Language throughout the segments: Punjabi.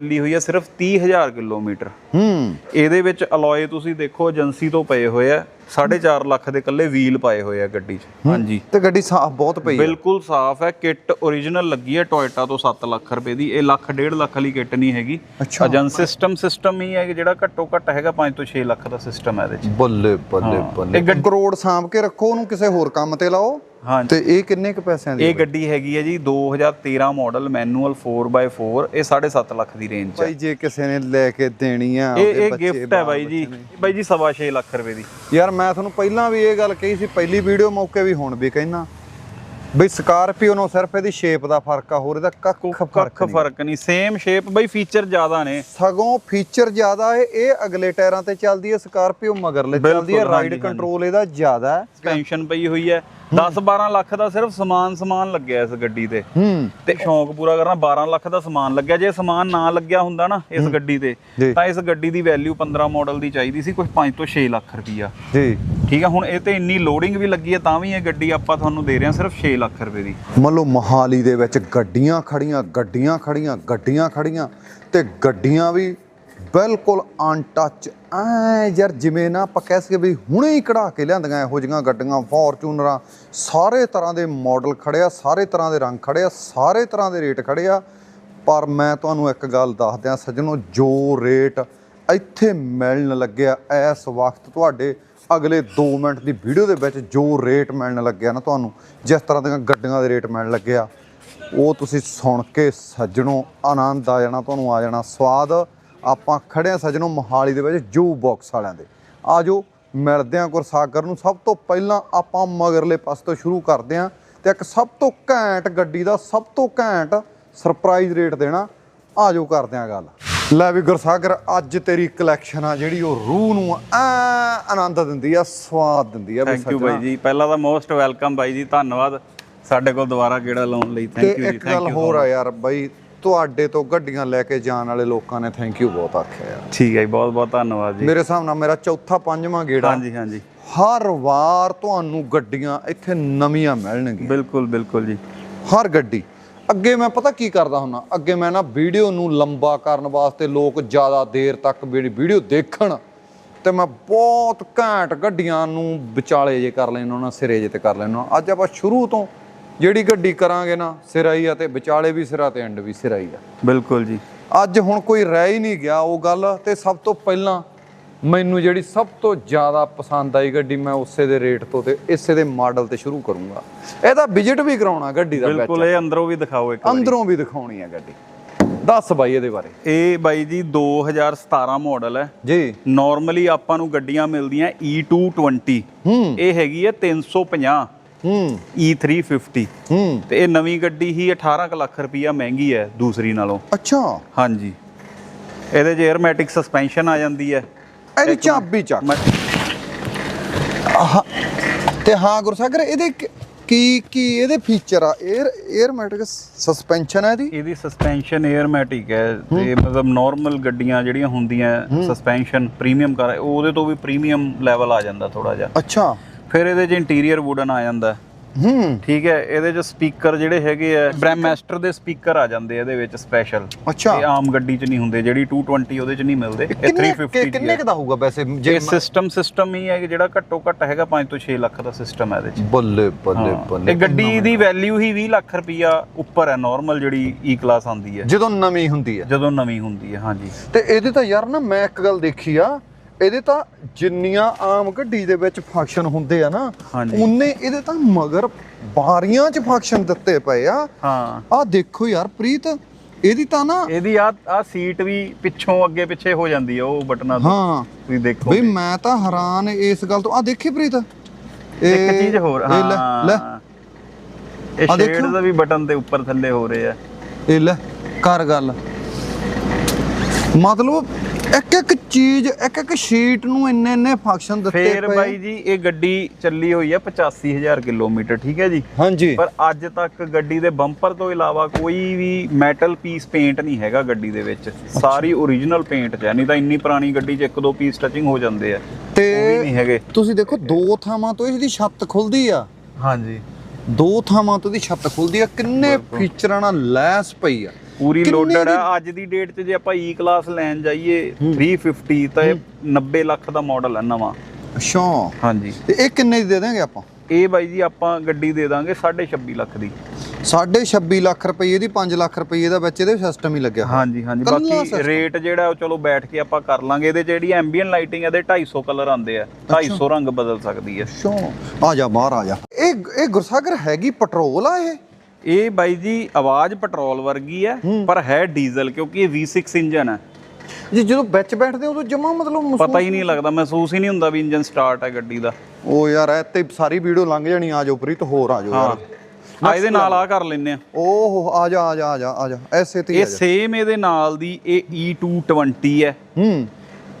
ਚੱਲੀ ਹੋਈ ਹੈ ਸਿਰਫ 30000 ਕਿਲੋਮੀਟਰ। ਹੂੰ। ਇਹਦੇ ਵਿੱਚ ਅਲੋਏ ਤੁਸੀਂ ਦੇਖੋ ਏਜੰਸੀ ਤੋਂ ਪਏ ਹੋਏ ਆ। 4.5 ਲੱਖ ਦੇ ਕੱਲੇ ਵੀਲ ਪਾਏ ਹੋਏ ਆ ਗੱਡੀ 'ਚ। ਹਾਂਜੀ। ਤੇ ਗੱਡੀ ਸਾਫ਼ ਬਹੁਤ ਪਈ ਆ। ਬਿਲਕੁਲ ਸਾਫ਼ ਹੈ। ਕਿੱਟ origignal ਲੱਗੀ ਹੈ ਟੋਇਟਾ ਤੋਂ 7 ਲੱਖ ਰੁਪਏ ਦੀ। ਇਹ ਲੱਖ ਡੇਢ ਲੱਖ ਵਾਲੀ ਕਿੱਟ ਨਹੀਂ ਹੈਗੀ। ਏਜੰਸ ਸਿਸਟਮ ਸਿਸਟਮ ਹੀ ਹੈ ਜਿਹੜਾ ਘੱਟੋ ਘੱਟ ਹੈਗਾ 5 ਤੋਂ 6 ਲੱਖ ਦਾ ਸਿਸਟਮ ਹੈ ਇਹਦੇ 'ਚ। ਬੱਲੇ ਬੱਲੇ ਬੱਲੇ। ਕਰੋੜ ਸਾਂਭ ਕੇ ਰੱਖੋ ਉਹਨੂੰ ਕਿਸੇ ਹੋਰ ਕੰਮ ਤੇ ਲਾਓ। ਹਾਂ ਤੇ ਇਹ ਕਿੰਨੇ ਕ ਪੈਸਿਆਂ ਦੀ ਇਹ ਗੱਡੀ ਹੈਗੀ ਹੈ ਜੀ 2013 ਮਾਡਲ ਮੈਨੂਅਲ 4x4 ਇਹ 7.5 ਲੱਖ ਦੀ ਰੇਂਜ 'ਚ ਭਾਈ ਜੇ ਕਿਸੇ ਨੇ ਲੈ ਕੇ ਦੇਣੀ ਆ ਇਹ ਇਹ ਗਿਫਟ ਹੈ ਬਾਈ ਜੀ। ਬਾਈ ਜੀ 6.5 ਲੱਖ ਰੁਪਏ ਦੀ। ਯਾਰ ਮੈਂ ਤੁਹਾਨੂੰ ਪਹਿਲਾਂ ਵੀ ਇਹ ਗੱਲ ਕਹੀ ਸੀ ਪਹਿਲੀ ਵੀਡੀਓ ਮੌਕੇ ਵੀ ਹੁਣ ਵੀ ਕਹਿਣਾ ਬਈ ਸਕਾਰਪੀਓ ਨੂੰ ਸਿਰਫ ਇਹਦੀ ਸ਼ੇਪ ਦਾ ਫ਼ਰਕ ਆ ਹੋਰ ਇਹਦਾ ਕੱਖ ਫ਼ਰਕ ਨਹੀਂ। ਫ਼ਰਕ ਨਹੀਂ ਸੇਮ ਸ਼ੇਪ ਬਾਈ ਫੀਚਰ ਜ਼ਿਆਦਾ ਨੇ। ਸਗੋਂ ਫੀਚਰ ਜ਼ਿਆਦਾ ਹੈ ਇਹ ਅਗਲੇ ਟਾਇਰਾਂ ਤੇ ਚੱਲਦੀ ਹੈ ਸਕਾਰਪੀਓ ਮਗਰਲੇ ਚੱਲਦੀ ਹੈ ਰਾਈਡ ਕੰਟਰੋਲ ਇਹਦਾ ਜ਼ਿਆਦਾ ਹੈ ਟੈਨਸ਼ਨ ਪਈ ਹੋਈ ਹੈ। 10 12 ਲੱਖ ਦਾ ਸਿਰਫ ਸਮਾਨ ਸਮਾਨ ਲੱਗਿਆ ਇਸ ਗੱਡੀ ਤੇ। ਹੂੰ। ਤੇ ਸ਼ੌਂਕ ਪੂਰਾ ਕਰਨਾ 12 ਲੱਖ ਦਾ ਸਮਾਨ ਲੱਗਿਆ। ਜੇ ਸਮਾਨ ਨਾ ਲੱਗਿਆ ਹੁੰਦਾ ਨਾ ਇਸ ਗੱਡੀ ਤੇ। ਤਾਂ ਇਸ ਗੱਡੀ ਦੀ ਵੈਲਿਊ 15 ਮਾਡਲ ਦੀ ਚਾਹੀਦੀ ਸੀ ਕੁਝ 5 ਤੋਂ 6 ਲੱਖ ਰੁਪਈਆ। ਜੀ। ਠੀਕ ਹੈ ਹੁਣ ਇਹ ਤੇ ਇੰਨੀ ਲੋਡਿੰਗ ਵੀ ਲੱਗੀ ਹੈ ਤਾਂ ਵੀ ਇਹ ਗੱਡੀ ਆਪਾਂ ਤੁਹਾਨੂੰ ਦੇ ਰਹੇ ਹਾਂ ਸਿਰਫ 6 ਲੱਖ ਰੁਪਏ ਦੀ। ਮੰਨ ਲਓ ਮਹਾਲੀ ਦੇ ਵਿੱਚ ਗੱਡੀਆਂ ਖੜੀਆਂ ਗੱਡੀਆਂ ਖੜੀਆਂ ਗੱਡੀਆਂ ਖੜੀਆਂ ਤੇ ਗੱਡੀਆਂ ਵੀ ਬਿਲਕੁਲ ਅਨਟੱਚ ਐ ਯਾਰ ਜਿਵੇਂ ਨਾ ਆਪਾਂ ਕਹਿ ਸਕੀਏ ਵੀ ਹੁਣੇ ਹੀ ਕਢਾ ਕੇ ਲਿਆਂਦੀਆਂ ਇਹੋ ਜਿਹੀਆਂ ਗੱਡੀਆਂ, ਫੋਰਚੂਨਰਾਂ, ਸਾਰੇ ਤਰ੍ਹਾਂ ਦੇ ਮਾਡਲ ਆ, ਸਾਰੇ ਤਰ੍ਹਾਂ ਦੇ ਰੰਗ ਖੜਿਆ ਸਾਰੇ ਤਰ੍ਹਾਂ ਦੇ ਰੇਟ ਖੜਿਆ ਪਰ ਮੈਂ ਤੁਹਾਨੂੰ ਇੱਕ ਗੱਲ ਦੱਸ ਦਿਆਂ ਸੱਜਣੋ, ਜੋ ਰੇਟ ਇੱਥੇ ਮਿਲਣ ਲੱਗਿਆ ਇਸ ਵਕਤ ਤੁਹਾਡੇ ਅਗਲੇ 2 ਮਿੰਟ ਦੀ ਵੀਡੀਓ ਦੇ ਵਿੱਚ ਜੋ ਰੇਟ ਮਿਲਣ ਲੱਗਿਆ ਨਾ ਤੁਹਾਨੂੰ, ਜਿਸ ਤਰ੍ਹਾਂ ਦੀਆਂ ਗੱਡੀਆਂ ਦੇ ਰੇਟ ਮਿਲਣ ਲੱਗਿਆ, ਉਹ ਤੁਸੀਂ ਸੁਣ ਕੇ ਸੱਜਣੋ ਆਨੰਦ ਆ ਜਾਣਾ, ਤੁਹਾਨੂੰ ਆ ਜਾਣਾ ਸਵਾਦ। ਆਪਾਂ ਖੜੇ ਆ ਸੱਜਣੋ ਮੋਹਾਲੀ ਦੇ ਵਿੱਚ ਜੂ ਬਾਕਸ ਵਾਲਿਆਂ ਦੇ। ਆਜੋ, ਮਿਲਦੇ ਆ ਗੁਰਸਾਗਰ ਨੂੰ। ਸਭ ਤੋਂ ਪਹਿਲਾਂ ਆਪਾਂ ਮਗਰਲੇ ਪਾਸ ਤੋਂ ਸ਼ੁਰੂ ਕਰਦੇ ਆ ਤੇ ਇੱਕ ਸਭ ਤੋਂ ਘੈਂਟ ਗੱਡੀ ਦਾ ਸਭ ਤੋਂ ਘੈਂਟ ਸਰਪ੍ਰਾਈਜ਼ ਰੇਟ ਦੇਣਾ। ਆਜੋ ਕਰਦੇ ਆ ਗੱਲ। ਲੈ ਵੀ ਗੁਰਸਾਗਰ ਅੱਜ ਤੇਰੀ ਕਲੈਕਸ਼ਨ ਆ ਜਿਹੜੀ ਉਹ ਰੂਹ ਨੂੰ ਐ ਆਨੰਦ ਦਿੰਦੀ ਆ ਸਵਾਦ ਦਿੰਦੀ ਆ। ਵੀ ਥੈਂਕ ਯੂ ਬਾਈ ਜੀ। ਪਹਿਲਾਂ ਤਾਂ ਮੋਸਟ ਵੈਲਕਮ ਬਾਈ ਜੀ ਧੰਨਵਾਦ। ਸਾਡੇ ਕੋਲ ਦੁਬਾਰਾ ਗੇੜਾ ਲਾਉਣ ਲਈ। ਥੈਂਕ ਯੂ ਜੀ ਇੱਕ ਗੱਲ ਥੈਂਕ ਹੋਰ ਆ ਯਾਰ ਬਾਈ ਤੁਹਾਡੇ ਤੋਂ ਗੱਡੀਆਂ ਲੈ ਕੇ ਜਾਣ ਵਾਲੇ ਲੋਕਾਂ ਨੇ ਥੈਂਕ ਯੂ ਬਹੁਤ ਆਖਿਆ ਯਾਰ। ਠੀਕ ਹੈ ਜੀ ਬਹੁਤ ਬਹੁਤ ਧੰਨਵਾਦ ਜੀ। ਮੇਰੇ ਹਿਸਾਬ ਨਾਲ ਮੇਰਾ ਚੌਥਾ ਪੰਜਵਾਂ ਗੇੜਾ ਹਾਂਜੀ ਹਾਂਜੀ। ਹਰ ਵਾਰ ਤੁਹਾਨੂੰ ਗੱਡੀਆਂ ਇੱਥੇ ਨਵੀਆਂ ਮਿਲਣਗੀਆਂ। ਬਿਲਕੁਲ ਬਿਲਕੁਲ ਜੀ। ਹਰ ਗੱਡੀ। ਅੱਗੇ ਮੈਂ ਪਤਾ ਕੀ ਕਰਦਾ ਹੁੰਨਾ? ਅੱਗੇ ਮੈਂ ਨਾ ਵੀਡੀਓ ਨੂੰ ਲੰਬਾ ਕਰਨ ਵਾਸਤੇ ਲੋਕ ਜ਼ਿਆਦਾ ਦੇਰ ਤੱਕ ਮੇਰੀ ਵੀਡੀਓ ਦੇਖਣ ਤੇ ਮੈਂ ਬਹੁਤ ਘੈਂਟ ਗੱਡੀਆਂ ਨੂੰ ਵਿਚਾਲੇ ਜੇ ਕਰ ਲੈਣਾ ਉਹਨਾਂ ਸਿਰੇ ਜੇ ਤੇ ਕਰ ਲੈਣਾ ਅੱਜ ਆਪਾਂ ਸ਼ੁਰੂ ਤੋਂ ਜਿਹੜੀ ਗੱਡੀ ਕਰਾਂਗੇ ਨਾ ਸਿਰਾ ਹੀ ਆ ਤੇ ਵਿਚਾਲੇ ਵੀ ਸਿਰਾ ਤੇ ਐਂਡ ਵੀ ਸਿਰਾ ਹੀ ਆ। ਬਿਲਕੁਲ ਜੀ। ਅੱਜ ਹੁਣ ਕੋਈ ਰਹਿ ਹੀ ਨਹੀਂ ਗਿਆ ਉਹ ਗੱਲ ਤੇ ਸਭ ਤੋਂ ਪਹਿਲਾਂ ਮੈਨੂੰ ਜਿਹੜੀ ਸਭ ਤੋਂ ਜ਼ਿਆਦਾ ਪਸੰਦ ਆਈ ਗੱਡੀ ਮੈਂ ਉਸੇ ਦੇ ਰੇਟ ਤੋਂ ਤੇ ਇਸੇ ਦੇ ਮਾਡਲ ਤੇ ਸ਼ੁਰੂ ਕਰੂੰਗਾ। ਇਹਦਾ ਵਿਜ਼ਿਟ ਵੀ ਕਰਾਉਣਾ ਗੱਡੀ ਦਾ ਬਿਲਕੁਲ ਇਹ ਅੰਦਰੋਂ ਵੀ ਦਿਖਾਓ ਇੱਕ ਵਾਰੀ। ਅੰਦਰੋਂ ਵੀ ਦਿਖਾਉਣੀ ਹੈ ਗੱਡੀ। ਦੱਸ ਬਾਈ ਇਹਦੇ ਬਾਰੇ। ਇਹ ਬਾਈ ਜੀ 2017 ਮਾਡਲ ਹੈ। ਜੀ। ਨਾਰਮਲੀ ਆਪਾਂ ਨੂੰ ਗੱਡੀਆਂ ਮਿਲਦੀਆਂ E220 ਹੂੰ। ਇਹ ਹੈਗੀ ਹੈ 350 ਹੂੰ। E350 ਹੂੰ। ਤੇ ਇਹ ਨਵੀਂ ਗੱਡੀ ਹੀ 18 ਕੁ ਲੱਖ ਰੁਪਈਆ ਮਹਿੰਗੀ ਹੈ ਦੂਸਰੀ ਨਾਲੋਂ। ਅੱਛਾ। ਹਾਂਜੀ। ਇਹਦੇ 'ਚ 에ਅਰਮੈਟਿਕ ਸਸਪੈਂਸ਼ਨ ਆ ਜਾਂਦੀ ਹੈ। ਇਹਦੀ ਚਾਬੀ ਚੱਕ। ਆਹ ਤੇ ਹਾਂ ਗੁਰਸਾਗਰ ਇਹਦੇ ਕੀ ਕੀ ਇਹਦੇ ਫੀਚਰ ਆ? 에ਅਰ 에ਅਰਮੈਟਿਕ ਸਸਪੈਂਸ਼ਨ ਹੈ ਇਹਦੀ? ਇਹਦੀ ਸਸਪੈਂਸ਼ਨ 에ਅਰਮੈਟਿਕ ਹੈ ਤੇ ਮਤਲਬ ਨਾਰਮਲ ਗੱਡੀਆਂ ਜਿਹੜੀਆਂ ਹੁੰਦੀਆਂ ਸਸਪੈਂਸ਼ਨ ਪ੍ਰੀਮੀਅਮ ਕਾਰ ਉਹਦੇ ਤੋਂ ਵੀ ਪ੍ਰੀਮੀਅਮ ਲੈਵਲ ਆ ਜਾਂਦਾ ਥੋੜਾ ਜਿਹਾ। ਅੱਛਾ। ਫਿਰ ਇਹਦੇ 'ਚ ਇੰਟੀਰੀਅਰ ਵੁਡਨ ਆ ਜਾਂਦਾ। ਹੂੰ। ਠੀਕ ਹੈ ਇਹਦੇ 'ਚ ਸਪੀਕਰ ਜਿਹੜੇ ਹੈਗੇ ਆ ਬ੍ਰੈਮੈਸਟਰ ਦੇ ਸਪੀਕਰ ਆ ਜਾਂਦੇ ਆ ਇਹਦੇ ਵਿੱਚ ਸਪੈਸ਼ਲ ਅੱਛਾ। ਇਹ ਆਮ ਗੱਡੀ 'ਚ ਨਹੀਂ ਹੁੰਦੇ ਜਿਹੜੀ 220 ਉਹਦੇ 'ਚ ਨਹੀਂ ਮਿਲਦੇ ਇਹ ਕਿੰਨੇ 350 ਦੀ ਕਿੰਨੇ ਦਾ ਹੋਊਗਾ ਵੈਸੇ? ਜੇ ਸਿਸਟਮ ਸਿਸਟਮ ਹੀ ਹੈ ਕਿ ਜਿਹੜਾ ਘੱਟੋ ਘੱਟ ਹੈਗਾ 5 ਤੋਂ 6 ਲੱਖ ਦਾ ਸਿਸਟਮ ਹੈ ਇਹਦੇ 'ਚ। ਬੱਲੇ ਬੱਲੇ। ਬੱਲੇ। ਇਹ ਗੱਡੀ ਦੀ ਵੈਲਿਊ ਹੀ 20 ਲੱਖ ਰੁਪਈਆ ਉੱਪਰ ਹੈ ਨਾਰਮਲ ਜਿਹੜੀ ਈ ਕਲਾਸ ਆਉਂਦੀ ਹੈ। ਜਦੋਂ ਨਵੀਂ ਹੁੰਦੀ ਹੈ। ਜਦੋਂ ਨਵੀਂ ਹੁੰਦੀ ਹੈ ਹਾਂਜੀ। ਤੇ ਇਹਦੇ ਤਾਂ ਯਾਰ ਨਾ ਮੈਂ ਇੱਕ ਗੱਲ ਦੇਖੀ ਆ ਇਹਦੇ ਤਾਂ ਜਿੰਨੀਆਂ ਆਮ ਗੱਡੀ ਦੇ ਵਿੱਚ ਫੰਕਸ਼ਨ ਹੁੰਦੇ ਆ ਨਾ। ਉਨੇ ਇਹਦੇ ਤਾਂ ਮਗਰ ਬਾਰੀਆਂ 'ਚ ਫੰਕਸ਼ਨ ਦਿੱਤੇ ਪਏ ਆ। ਹਾਂ। ਆ ਦੇਖੋ ਯਾਰ ਪ੍ਰੀਤ ਇਹਦੀ ਤਾਂ ਨਾ ਇਹਦੀ ਆ ਆ ਸੀਟ ਵੀ ਪਿੱਛੋਂ ਅੱਗੇ ਪਿੱਛੇ ਹੋ ਜਾਂਦੀ ਹੈ ਉਹ ਬਟਨਾਂ ਤੋਂ ਹਾਂ। ਤੁਸੀਂ ਦੇਖੋ ਬਈ ਮੈਂ ਤਾਂ ਹੈਰਾਨ ਇਸ ਗੱਲ ਤੋਂ। ਆ ਦੇਖੀ ਪ੍ਰੀਤ? ਇੱਕ ਚੀਜ਼ ਹੋਰ ਇਹ ਲੈ ਲੈ। ਹਾਂ ਇਹ। ਸ਼ੇਡ ਦਾ ਵੀ ਬਟਨ ਤੇ ਉੱਪਰ ਥੱਲੇ ਹੋ ਰਹੇ ਆ। ਇਹ ਲੈ ਕਰ ਗੱਲ। ਮਤਲਬ ਇੱਕ ਇੱਕ ਚੀਜ਼ ਇੱਕ ਇੱਕ ਸ਼ੀਟ ਨੂੰ ਇੰਨੇ ਇੰਨੇ ਫੰਕਸ਼ਨ ਦਿੱਤੇ ਫੇਰ ਪਏ ਆ। ਬਾਈ ਜੀ ਇਹ ਗੱਡੀ ਚੱਲੀ ਹੋਈ ਹੈ 85000 ਕਿਲੋਮੀਟਰ ਠੀਕ ਹੈ ਜੀ? ਹਾਂਜੀ। ਪਰ ਅੱਜ ਤੱਕ ਗੱਡੀ ਦੇ ਬੰਪਰ ਤੋਂ ਇਲਾਵਾ ਕੋਈ ਵੀ ਮੈਟਲ ਪੀਸ ਪੇਂਟ ਨਹੀਂ ਹੈਗਾ ਗੱਡੀ ਦੇ ਵਿੱਚ। ਸਾਰੀ ਓਰੀਜਨਲ ਪੇਂਟ ਚ ਹੈ ਨਹੀਂ ਤਾਂ ਇੰਨੀ ਪੁਰਾਣੀ ਗੱਡੀ 'ਚ ਇੱਕ ਦੋ ਪੀਸ ਟੱਚਿੰਗ ਹੋ ਜਾਂਦੇ ਆ। ਤੇ ਨਹੀਂ ਹੈਗੇ। ਤੁਸੀਂ ਦੇਖੋ ਦੋ ਥਾਵਾਂ ਤੋਂ ਇਹਦੀ ਛੱਤ ਖੁੱਲਦੀ ਆ। ਹਾਂਜੀ। ਦੋ ਥਾਵਾਂ ਤੋਂ ਦੀ ਛੱਤ ਖੁੱਲਦੀ ਆ ਕਿੰਨੇ ਫੀਚਰਾਂ ਨਾਲ ਲੈਸ ਪਈ ਆ। ਪੂਰੀ ਲੋਡਡ ਦੀ- ਹੈ ਅੱਜ ਦੀ ਡੇਟ 'ਚ ਜੇ ਆਪਾਂ ਈ ਕਲਾਸ ਲੈਣ ਜਾਈਏ 350 ਤਾਂ ਇਹ 90 ਲੱਖ ਦਾ ਮਾਡਲ ਹੈ ਨਵਾਂ। ਅੱਛਾ। ਹਾਂਜੀ। ਤੇ ਇਹ ਕਿੰਨੇ ਦੀ ਦੇ ਦਾਂਗੇ ਆਪਾਂ? ਇਹ ਬਾਈ ਜੀ ਆਪਾਂ ਗੱਡੀ ਦੇ ਦਾਂਗੇ 26.5 ਲੱਖ ਦੀ। ਸਾਢੇ 26 ਲੱਖ ਰੁਪਏ ਦੀ 5 ਲੱਖ ਰੁਪਏ ਦਾ ਵਿੱਚ ਇਹਦੇ ਸਿਸਟਮ ਹੀ ਲੱਗਿਆ। ਹਾਂਜੀ ਹਾਂਜੀ। ਬਾਕੀ? ਰੇਟ ਜਿਹੜਾ ਉਹ ਚਲੋ ਬੈਠ ਕੇ ਆਪਾਂ ਕਰ ਲਾਂਗੇ। ਇਹਦੇ ਜਿਹੜੀ ਐਂਬੀਐਂਟ ਲਾਈਟਿੰਗ ਇਹਦੇ 250 ਕਲਰ ਆਉਂਦੇ ਆ। 250 ਰੰਗ ਬਦਲ ਸਕਦੀ ਹੈ ਅੱਛਾ। ਆ ਜਾ ਬਾਹਰ ਆ ਜਾ। ਇਹ ਇਹ ਗੁਰਸਾਗਰ ਹੈਗੀ ਪੈਟਰੋਲ ਆ ਇਹ? ਇਹ ਬਾਈ ਜੀ ਆਵਾਜ਼ ਪੈਟਰੋਲ ਵਰਗੀ ਹੈ ਪਰ ਹੈ ਡੀਜ਼ਲ ਕਿਉਂਕਿ ਇਹ V6 ਇੰਜਨ ਹੈ। ਜੀ ਜਦੋਂ ਵਿੱਚ ਬੈਠਦੇ ਉਦੋਂ ਜਮਾ ਮਤਲਬ ਪਤਾ ਹੀ ਨਹੀਂ ਲੱਗਦਾ ਮਹਿਸੂਸ ਹੀ ਨਹੀਂ ਹੁੰਦਾ ਵੀ ਇੰਜਨ ਸਟਾਰਟ ਹੈ ਗੱਡੀ ਦਾ। ਉਹ ਯਾਰ ਇਹ ਤੇ ਸਾਰੀ ਵੀਡੀਓ ਲੰਘ ਜਾਣੀ ਆ ਜਾਓ ਪ੍ਰੀਤ ਹੋਰ ਆ ਜਾਓ ਯਾਰ। ਆ ਇਹਦੇ ਨਾਲ ਆ ਕਰ ਲੈਨੇ ਆ ਓਹ ਆ ਜਾ ਆ ਜਾ ਆ ਜਾ ਆ ਜਾ ਐਸੇ ਤੇ ਇਹ ਸੇਮ ਇਹਦੇ ਨਾਲ ਦੀ ਇਹ E220 ਹੈ। ਹੂੰ।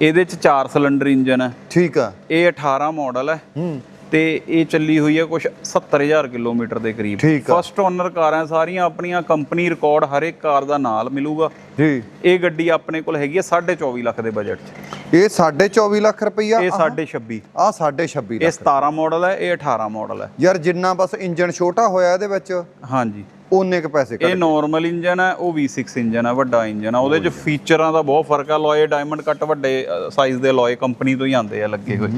ਇਹਦੇ ਚ 4 ਸਿਲੰਡਰ ਇੰਜਨ ਹੈ। ਠੀਕ ਆ। ਇਹ 18 ਮਾਡਲ ਹੈ। ਹੂੰ। ਤੇ ਇਹ ਚੱਲੀ ਹੋਈ ਹੈ ਕੁਝ 70000 ਕਿਲੋਮੀਟਰ ਦੇ ਕਰੀਬ। ਆ। ਫਸਟ ਓਨਰ ਕਾਰਾਂ ਸਾਰੀਆਂ ਆਪਣੀਆਂ ਕੰਪਨੀ ਰਿਕਾਰਡ ਹਰ ਇੱਕ ਕਾਰ ਦਾ ਨਾਲ ਮਿਲੂਗਾ। ਜੀ। ਇਹ ਗੱਡੀ ਆਪਣੇ ਕੋਲ ਹੈਗੀ ਹੈ 24.5 ਲੱਖ ਦੇ ਬਜਟ 'ਚ। ਇਹ 24.5 ਲੱਖ ਰੁਪਈਆ? ਇਹ 26.5 ਆ 26.5 ਇਹ ਲੱਖ। 17 ਮਾਡਲ ਹੈ ਇਹ 18 ਮਾਡਲ ਹੈ। ਯਾਰ ਜਿੰਨਾ ਬਸ ਇੰਜਨ ਛੋਟਾ ਹੋਇਆ ਇਹਦੇ ਵਿੱਚ ਹਾਂਜੀ। ਓਨੇ ਕ ਪੈਸੇ ਇਹ ਨਾਰਮਲ ਇੰਜਨ ਹੈ ਉਹ V6 ਇੰਜਨ ਹੈ ਵੱਡਾ ਇੰਜਨ ਹੈ। ਉਹਦੇ ਚ ਫੀਚਰਾਂ ਦਾ ਬਹੁਤ ਫ਼ਰਕ ਹੈ ਲੋਏ ਡਾਇਮੰਡ ਕੱਟ ਵੱਡੇ ਸਾਈਜ਼ ਦੇ ਲੋਏ ਕੰਪਨੀ ਤੋਂ ਹੀ ਆਉਂਦੇ ਆ ਲੱਗੇ ਹੋਏ।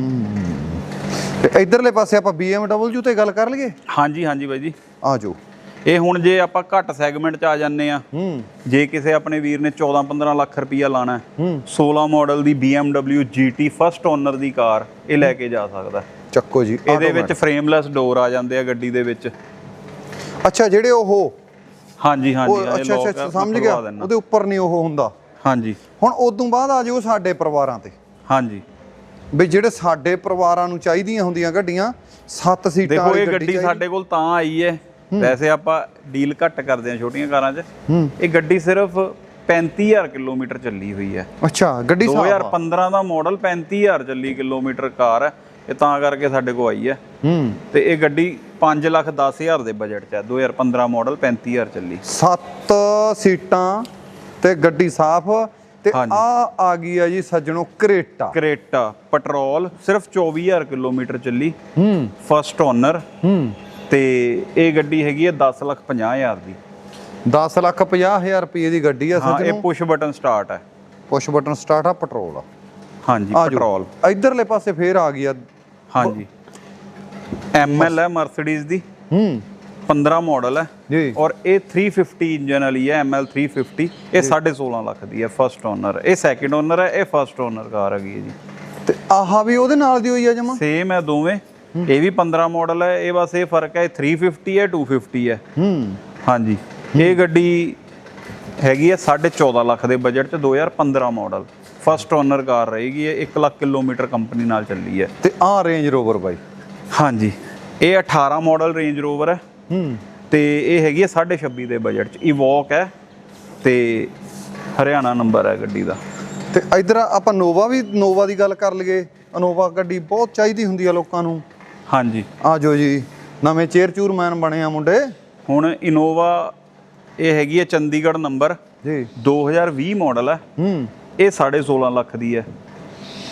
ਤੇ ਇਧਰਲੇ ਪਾਸੇ ਆਪਾਂ BMW ਤੇ ਗੱਲ ਕਰ ਲਈਏ? ਹਾਂਜੀ ਹਾਂਜੀ ਬਾਈ ਜੀ। ਆ ਜਾਓ। ਇਹ ਹੁਣ ਜੇ ਆਪਾਂ ਘੱਟ ਸੈਗਮੈਂਟ ਚ ਆ ਜਾਂਦੇ ਆ ਹੂੰ। ਜੇ ਕਿਸੇ ਆਪਣੇ ਵੀਰ ਨੇ 14 15 ਲੱਖ ਰੁਪਈਆ ਲਾਣਾ ਹੈ ਹੂੰ। 16 ਮਾਡਲ ਦੀ BMW GT ਫਸਟ ਓਨਰ ਦੀ ਕਾਰ ਇਹ ਲੈ ਕੇ ਜਾ ਸਕਦਾ। ਚੱਕੋ ਜੀ ਇਹਦੇ ਵਿੱਚ ਫਰੇਮਲੈਸ ਡੋਰ ਆ ਜਾਂਦੇ ਆ ਗੱਡੀ ਦੇ ਵਿੱਚ। ਅੱਛਾ ਜਿਹੜੇ ਉਹ ਹਾਂਜੀ ਹਾਂਜੀ ਅੱਛਾ ਅੱਛਾ ਸਮਝ ਗਿਆ। ਉਹਦੇ ਉੱਪਰ ਨਹੀਂ ਉਹ ਹੁੰਦਾ। ਹਾਂਜੀ। ਹੁਣ ਉਦੋਂ ਬਾਅਦ ਆ ਜਾਓ ਸਾਡੇ ਪਰਿਵਾਰਾਂ ਤੇ। ਹਾਂਜੀ। ਵੀ ਜਿਹੜੇ ਸਾਡੇ ਪਰਿਵਾਰਾਂ ਨੂੰ ਚਾਹੀਦੀਆਂ ਹੁੰਦੀਆਂ ਗੱਡੀਆਂ 7 ਸੀਟਾਂ ਦੇਖੋ ਇਹ ਗੱਡੀ। ਸਾਡੇ ਕੋਲ ਤਾਂ ਆਈ ਹੈ। ਵੈਸੇ ਆਪਾਂ ਡੀਲ ਘੱਟ ਕਰਦੇ ਆ ਛੋਟੀਆਂ ਕਾਰਾਂ 'ਚ। ਇਹ ਗੱਡੀ ਸਿਰਫ 35000 ਕਿਲੋਮੀਟਰ ਚੱਲੀ ਹੋਈ ਹੈ। ਅੱਛਾ ਗੱਡੀ ਸਾਫ਼ ਆ। 2015 ਦਾ ਮਾਡਲ 35000 ਚੱਲੀ ਕਿਲੋਮੀਟਰ ਕਾਰ ਹੈ। ਇਹ ਤਾਂ ਕਰਕੇ ਸਾਡੇ ਕੋਲ ਆਈ ਹੈ। ਹੂੰ। ਤੇ ਇਹ ਗੱਡੀ 5 ਲੱਖ 10000 ਦੇ ਬਜਟ 'ਚ ਹੈ। 2015 ਮਾਡਲ 35000 ਚੱਲੀ। 7 ਸੀਟਾਂ ਤੇ ਗੱਡੀ ਸਾਫ਼। ਤੇ। ਆ ਆ ਗਈ ਆ ਜੀ ਸੱਜਣੋ ਕਰੇਟਾ। ਕਰੇਟਾ ਪੈਟਰੋਲ ਸਿਰਫ 24000 ਕਿਲੋਮੀਟਰ ਚੱਲੀ। ਹੂੰ। ਫਸਟ ਓਨਰ ਹੂੰ। ਤੇ ਇਹ ਗੱਡੀ ਹੈਗੀ ਹੈ 10 ਲੱਖ 50000 ਦੀ। 10 ਲੱਖ 50 ਹਜ਼ਾਰ ਰੁਪਏ ਦੀ ਗੱਡੀ ਆ ਹਾਂ ਇਹ ਸੱਜਣੋ। ਪੁਸ਼ ਬਟਨ ਸਟਾਰਟ ਹੈ ਪੁਸ਼ ਬਟਨ ਸਟਾਰਟ ਆ ਪੈਟਰੋਲ ਆ। ਹਾਂਜੀ ਆ ਪੈਟਰੋਲ। ਇਧਰਲੇ ਪਾਸੇ ਫੇਰ ਆ ਗਈ ਆ। ਹਾਂਜੀ। ਐਮਐਲ ਹੈ ਮਰਸੀਡੀਜ਼ ਦੀ। ਹੂੰ। 15 ਮਾਡਲ ਹੈ ਜੀ। ਔਰ ਇਹ 350 ਇੰਜਨ ਵਾਲੀ ਹੈ ML 350 ਇਹ 16.5 ਲੱਖ ਦੀ ਹੈ ਫਸਟ ਓਨਰ ਇਹ ਸੈਕਿੰਡ ਓਨਰ ਹੈ ਇਹ ਫਸਟ ਓਨਰ ਕਾਰ ਹੈਗੀ ਹੈ ਜੀ। ਤੇ ਆਹ ਵੀ ਉਹਦੇ ਨਾਲ ਦੀ ਹੋਈ ਆ ਜਮਾ? ਸੇਮ ਹੈ ਦੋਵੇਂ। ਇਹ ਵੀ 15 ਮਾਡਲ ਹੈ ਇਹ ਬਸ ਇਹ ਫ਼ਰਕ ਹੈ ਇਹ 350 ਹੈ 250 ਹੈ। ਹੂੰ। ਹਾਂਜੀ। ਇਹ ਗੱਡੀ ਹੈਗੀ ਹੈ 14.5 ਲੱਖ ਦੇ ਬਜਟ ਚ 2015 ਮਾਡਲ ਫਸਟ ਓਨਰ ਕਾਰ ਰਹੇਗੀ ਇਹ 1 ਲੱਖ ਕਿਲੋਮੀਟਰ ਕੰਪਨੀ ਨਾਲ ਚੱਲੀ ਹੈ। ਤੇ ਆ ਰੇਂਜ ਰੋਵਰ ਬਾਈ। ਹਾਂਜੀ। ਇਹ 18 ਮਾਡਲ ਰੇਂਜ ਰੋਵਰ ਹੈ। ਹੂੰ ਤੇ ਇਹ ਹੈਗੀ ਹੈ 26.5 ਦੇ ਬਜਟ ਚ। ਇਵੋਕ ਹੈ ਤੇ ਹਰਿਆਣਾ ਨੰਬਰ ਹੈ ਗੱਡੀ ਦਾ। ਤੇ ਇਧਰ ਆਪਾਂ ਨੋਵਾ ਵੀ ਨੋਵਾ ਦੀ ਗੱਲ ਕਰ ਲਈਏ। ਅਨੋਵਾ ਗੱਡੀ ਬਹੁਤ ਚਾਹੀਦੀ ਹੁੰਦੀ ਆ ਲੋਕਾਂ ਨੂੰ। ਹਾਂਜੀ। ਆ ਜਾਓ ਜੀ। ਨਵੇਂ ਚੇਅਰ ਚੂਰਮੈਨ ਬਣੇ ਆ ਮੁੰਡੇ। ਹੁਣ ਇਨੋਵਾ ਇਹ ਹੈਗੀ ਹੈ ਚੰਡੀਗੜ੍ਹ ਨੰਬਰ ਜੀ। 2020 ਮਾਡਲ ਹੈ ਹੂੰ। ਇਹ 16.5 ਲੱਖ ਦੀ ਹੈ।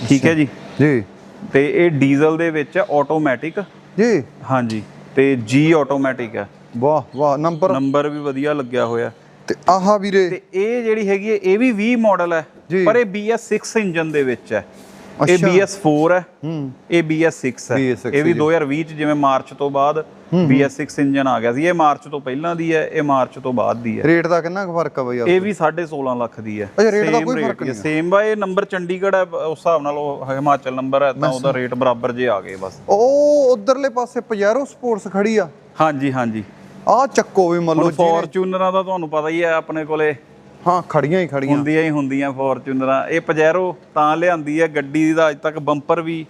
ਠੀਕ ਹੈ ਜੀ। ਜੀ। ਤੇ ਇਹ ਡੀਜ਼ਲ ਦੇ ਵਿੱਚ ਆਟੋਮੈਟਿਕ ਜੀ। ਹਾਂਜੀ। ਤੇ ਜੀ ਆਟੋਮੈਟਿਕ ਹੈ ਵਾਹ ਵਾਹ ਨੰਬਰ? ਨੰਬਰ ਵੀ ਵਧੀਆ ਲੱਗਿਆ ਹੋਇਆ। ਤੇ ਆਹ ਵੀਰੇ। ਤੇ ਇਹ ਜਿਹੜੀ ਹੈਗੀ ਹੈ ਇਹ ਵੀ 20 ਮਾਡਲ ਹੈ। ਪਰ ਇਹ BS6 ਇੰਜਨ ਦੇ ਵਿੱਚ ਹੈ। ਇਹ ਅੱਛਾ। BS4 ਹੈ। ਹੂੰ। ਇਹ BS6 ਹੈ। BS6 ਇਹ ਵੀ 2020 ਚ ਜਿਵੇਂ ਮਾਰਚ ਤੋਂ ਬਾਅਦ BS6 ਇੰਜਨ ਆ ਗਿਆ ਸੀ। ਇਹ ਮਾਰਚ ਤੋਂ ਪਹਿਲਾਂ ਦੀ ਹੈ ਇਹ ਮਾਰਚ ਤੋਂ ਬਾਅਦ ਦੀ ਹੈ। ਰੇਟ ਦਾ ਕਿੰਨਾ ਕੁ ਫ਼ਰਕ ਆ ਬਈ ਇਹ ਵੀ 16.5 ਲੱਖ ਦੀ ਹੈ। ਅੱਛਾ, rate ਦਾ ਕੋਈ ਫ਼ਰਕ। ਨਹੀਂ ਵਾ ਇਹ ਨੰਬਰ ਚੰਡੀਗੜ੍ਹ ਹੈ ਬ- ਉਸ ਹਿਸਾਬ ਨਾਲ ਉਹ ਹਿਮਾਚਲ ਨੰਬਰ ਹੈ ਤਾਂ ਉਹਦਾ ਰੇਟ ਬਰਾਬਰ ਜੇ ਆ ਗਏ ਬਸ। ਉਹ ਉਧਰਲੇ ਪਾਸੇ ਪਜੈਰੋ ਸਪੋਰਟਸ ਖੜੀ ਆ। ਹਾਂਜੀ ਹਾਂਜੀ। ਆ ਚੱਕੋ ਵੀ ਮੰਨ ਲਓ ਫੋਰਚੂਨਰਾਂ ਦਾ ਤੁਹਾਨੂੰ ਪਤਾ ਹੀ ਹੈ ਆਪਣੇ ਕੋਲੇ ਹਾਂ ਖੜੀਆਂ ਹੀ ਖੜੀਆਂ। ਹੁੰਦੀਆਂ ਹੀ ਹੁੰਦੀਆਂ ਫੋਰਚੂਨਰਾਂ ਇਹ ਪਜੈਰੋ ਤਾਂ ਲਿਆਂਦੀ ਹੈ ਗੱਡੀ ਦਾ ਅੱਜ ਤੱਕ ਬੰਪਰ ਵੀ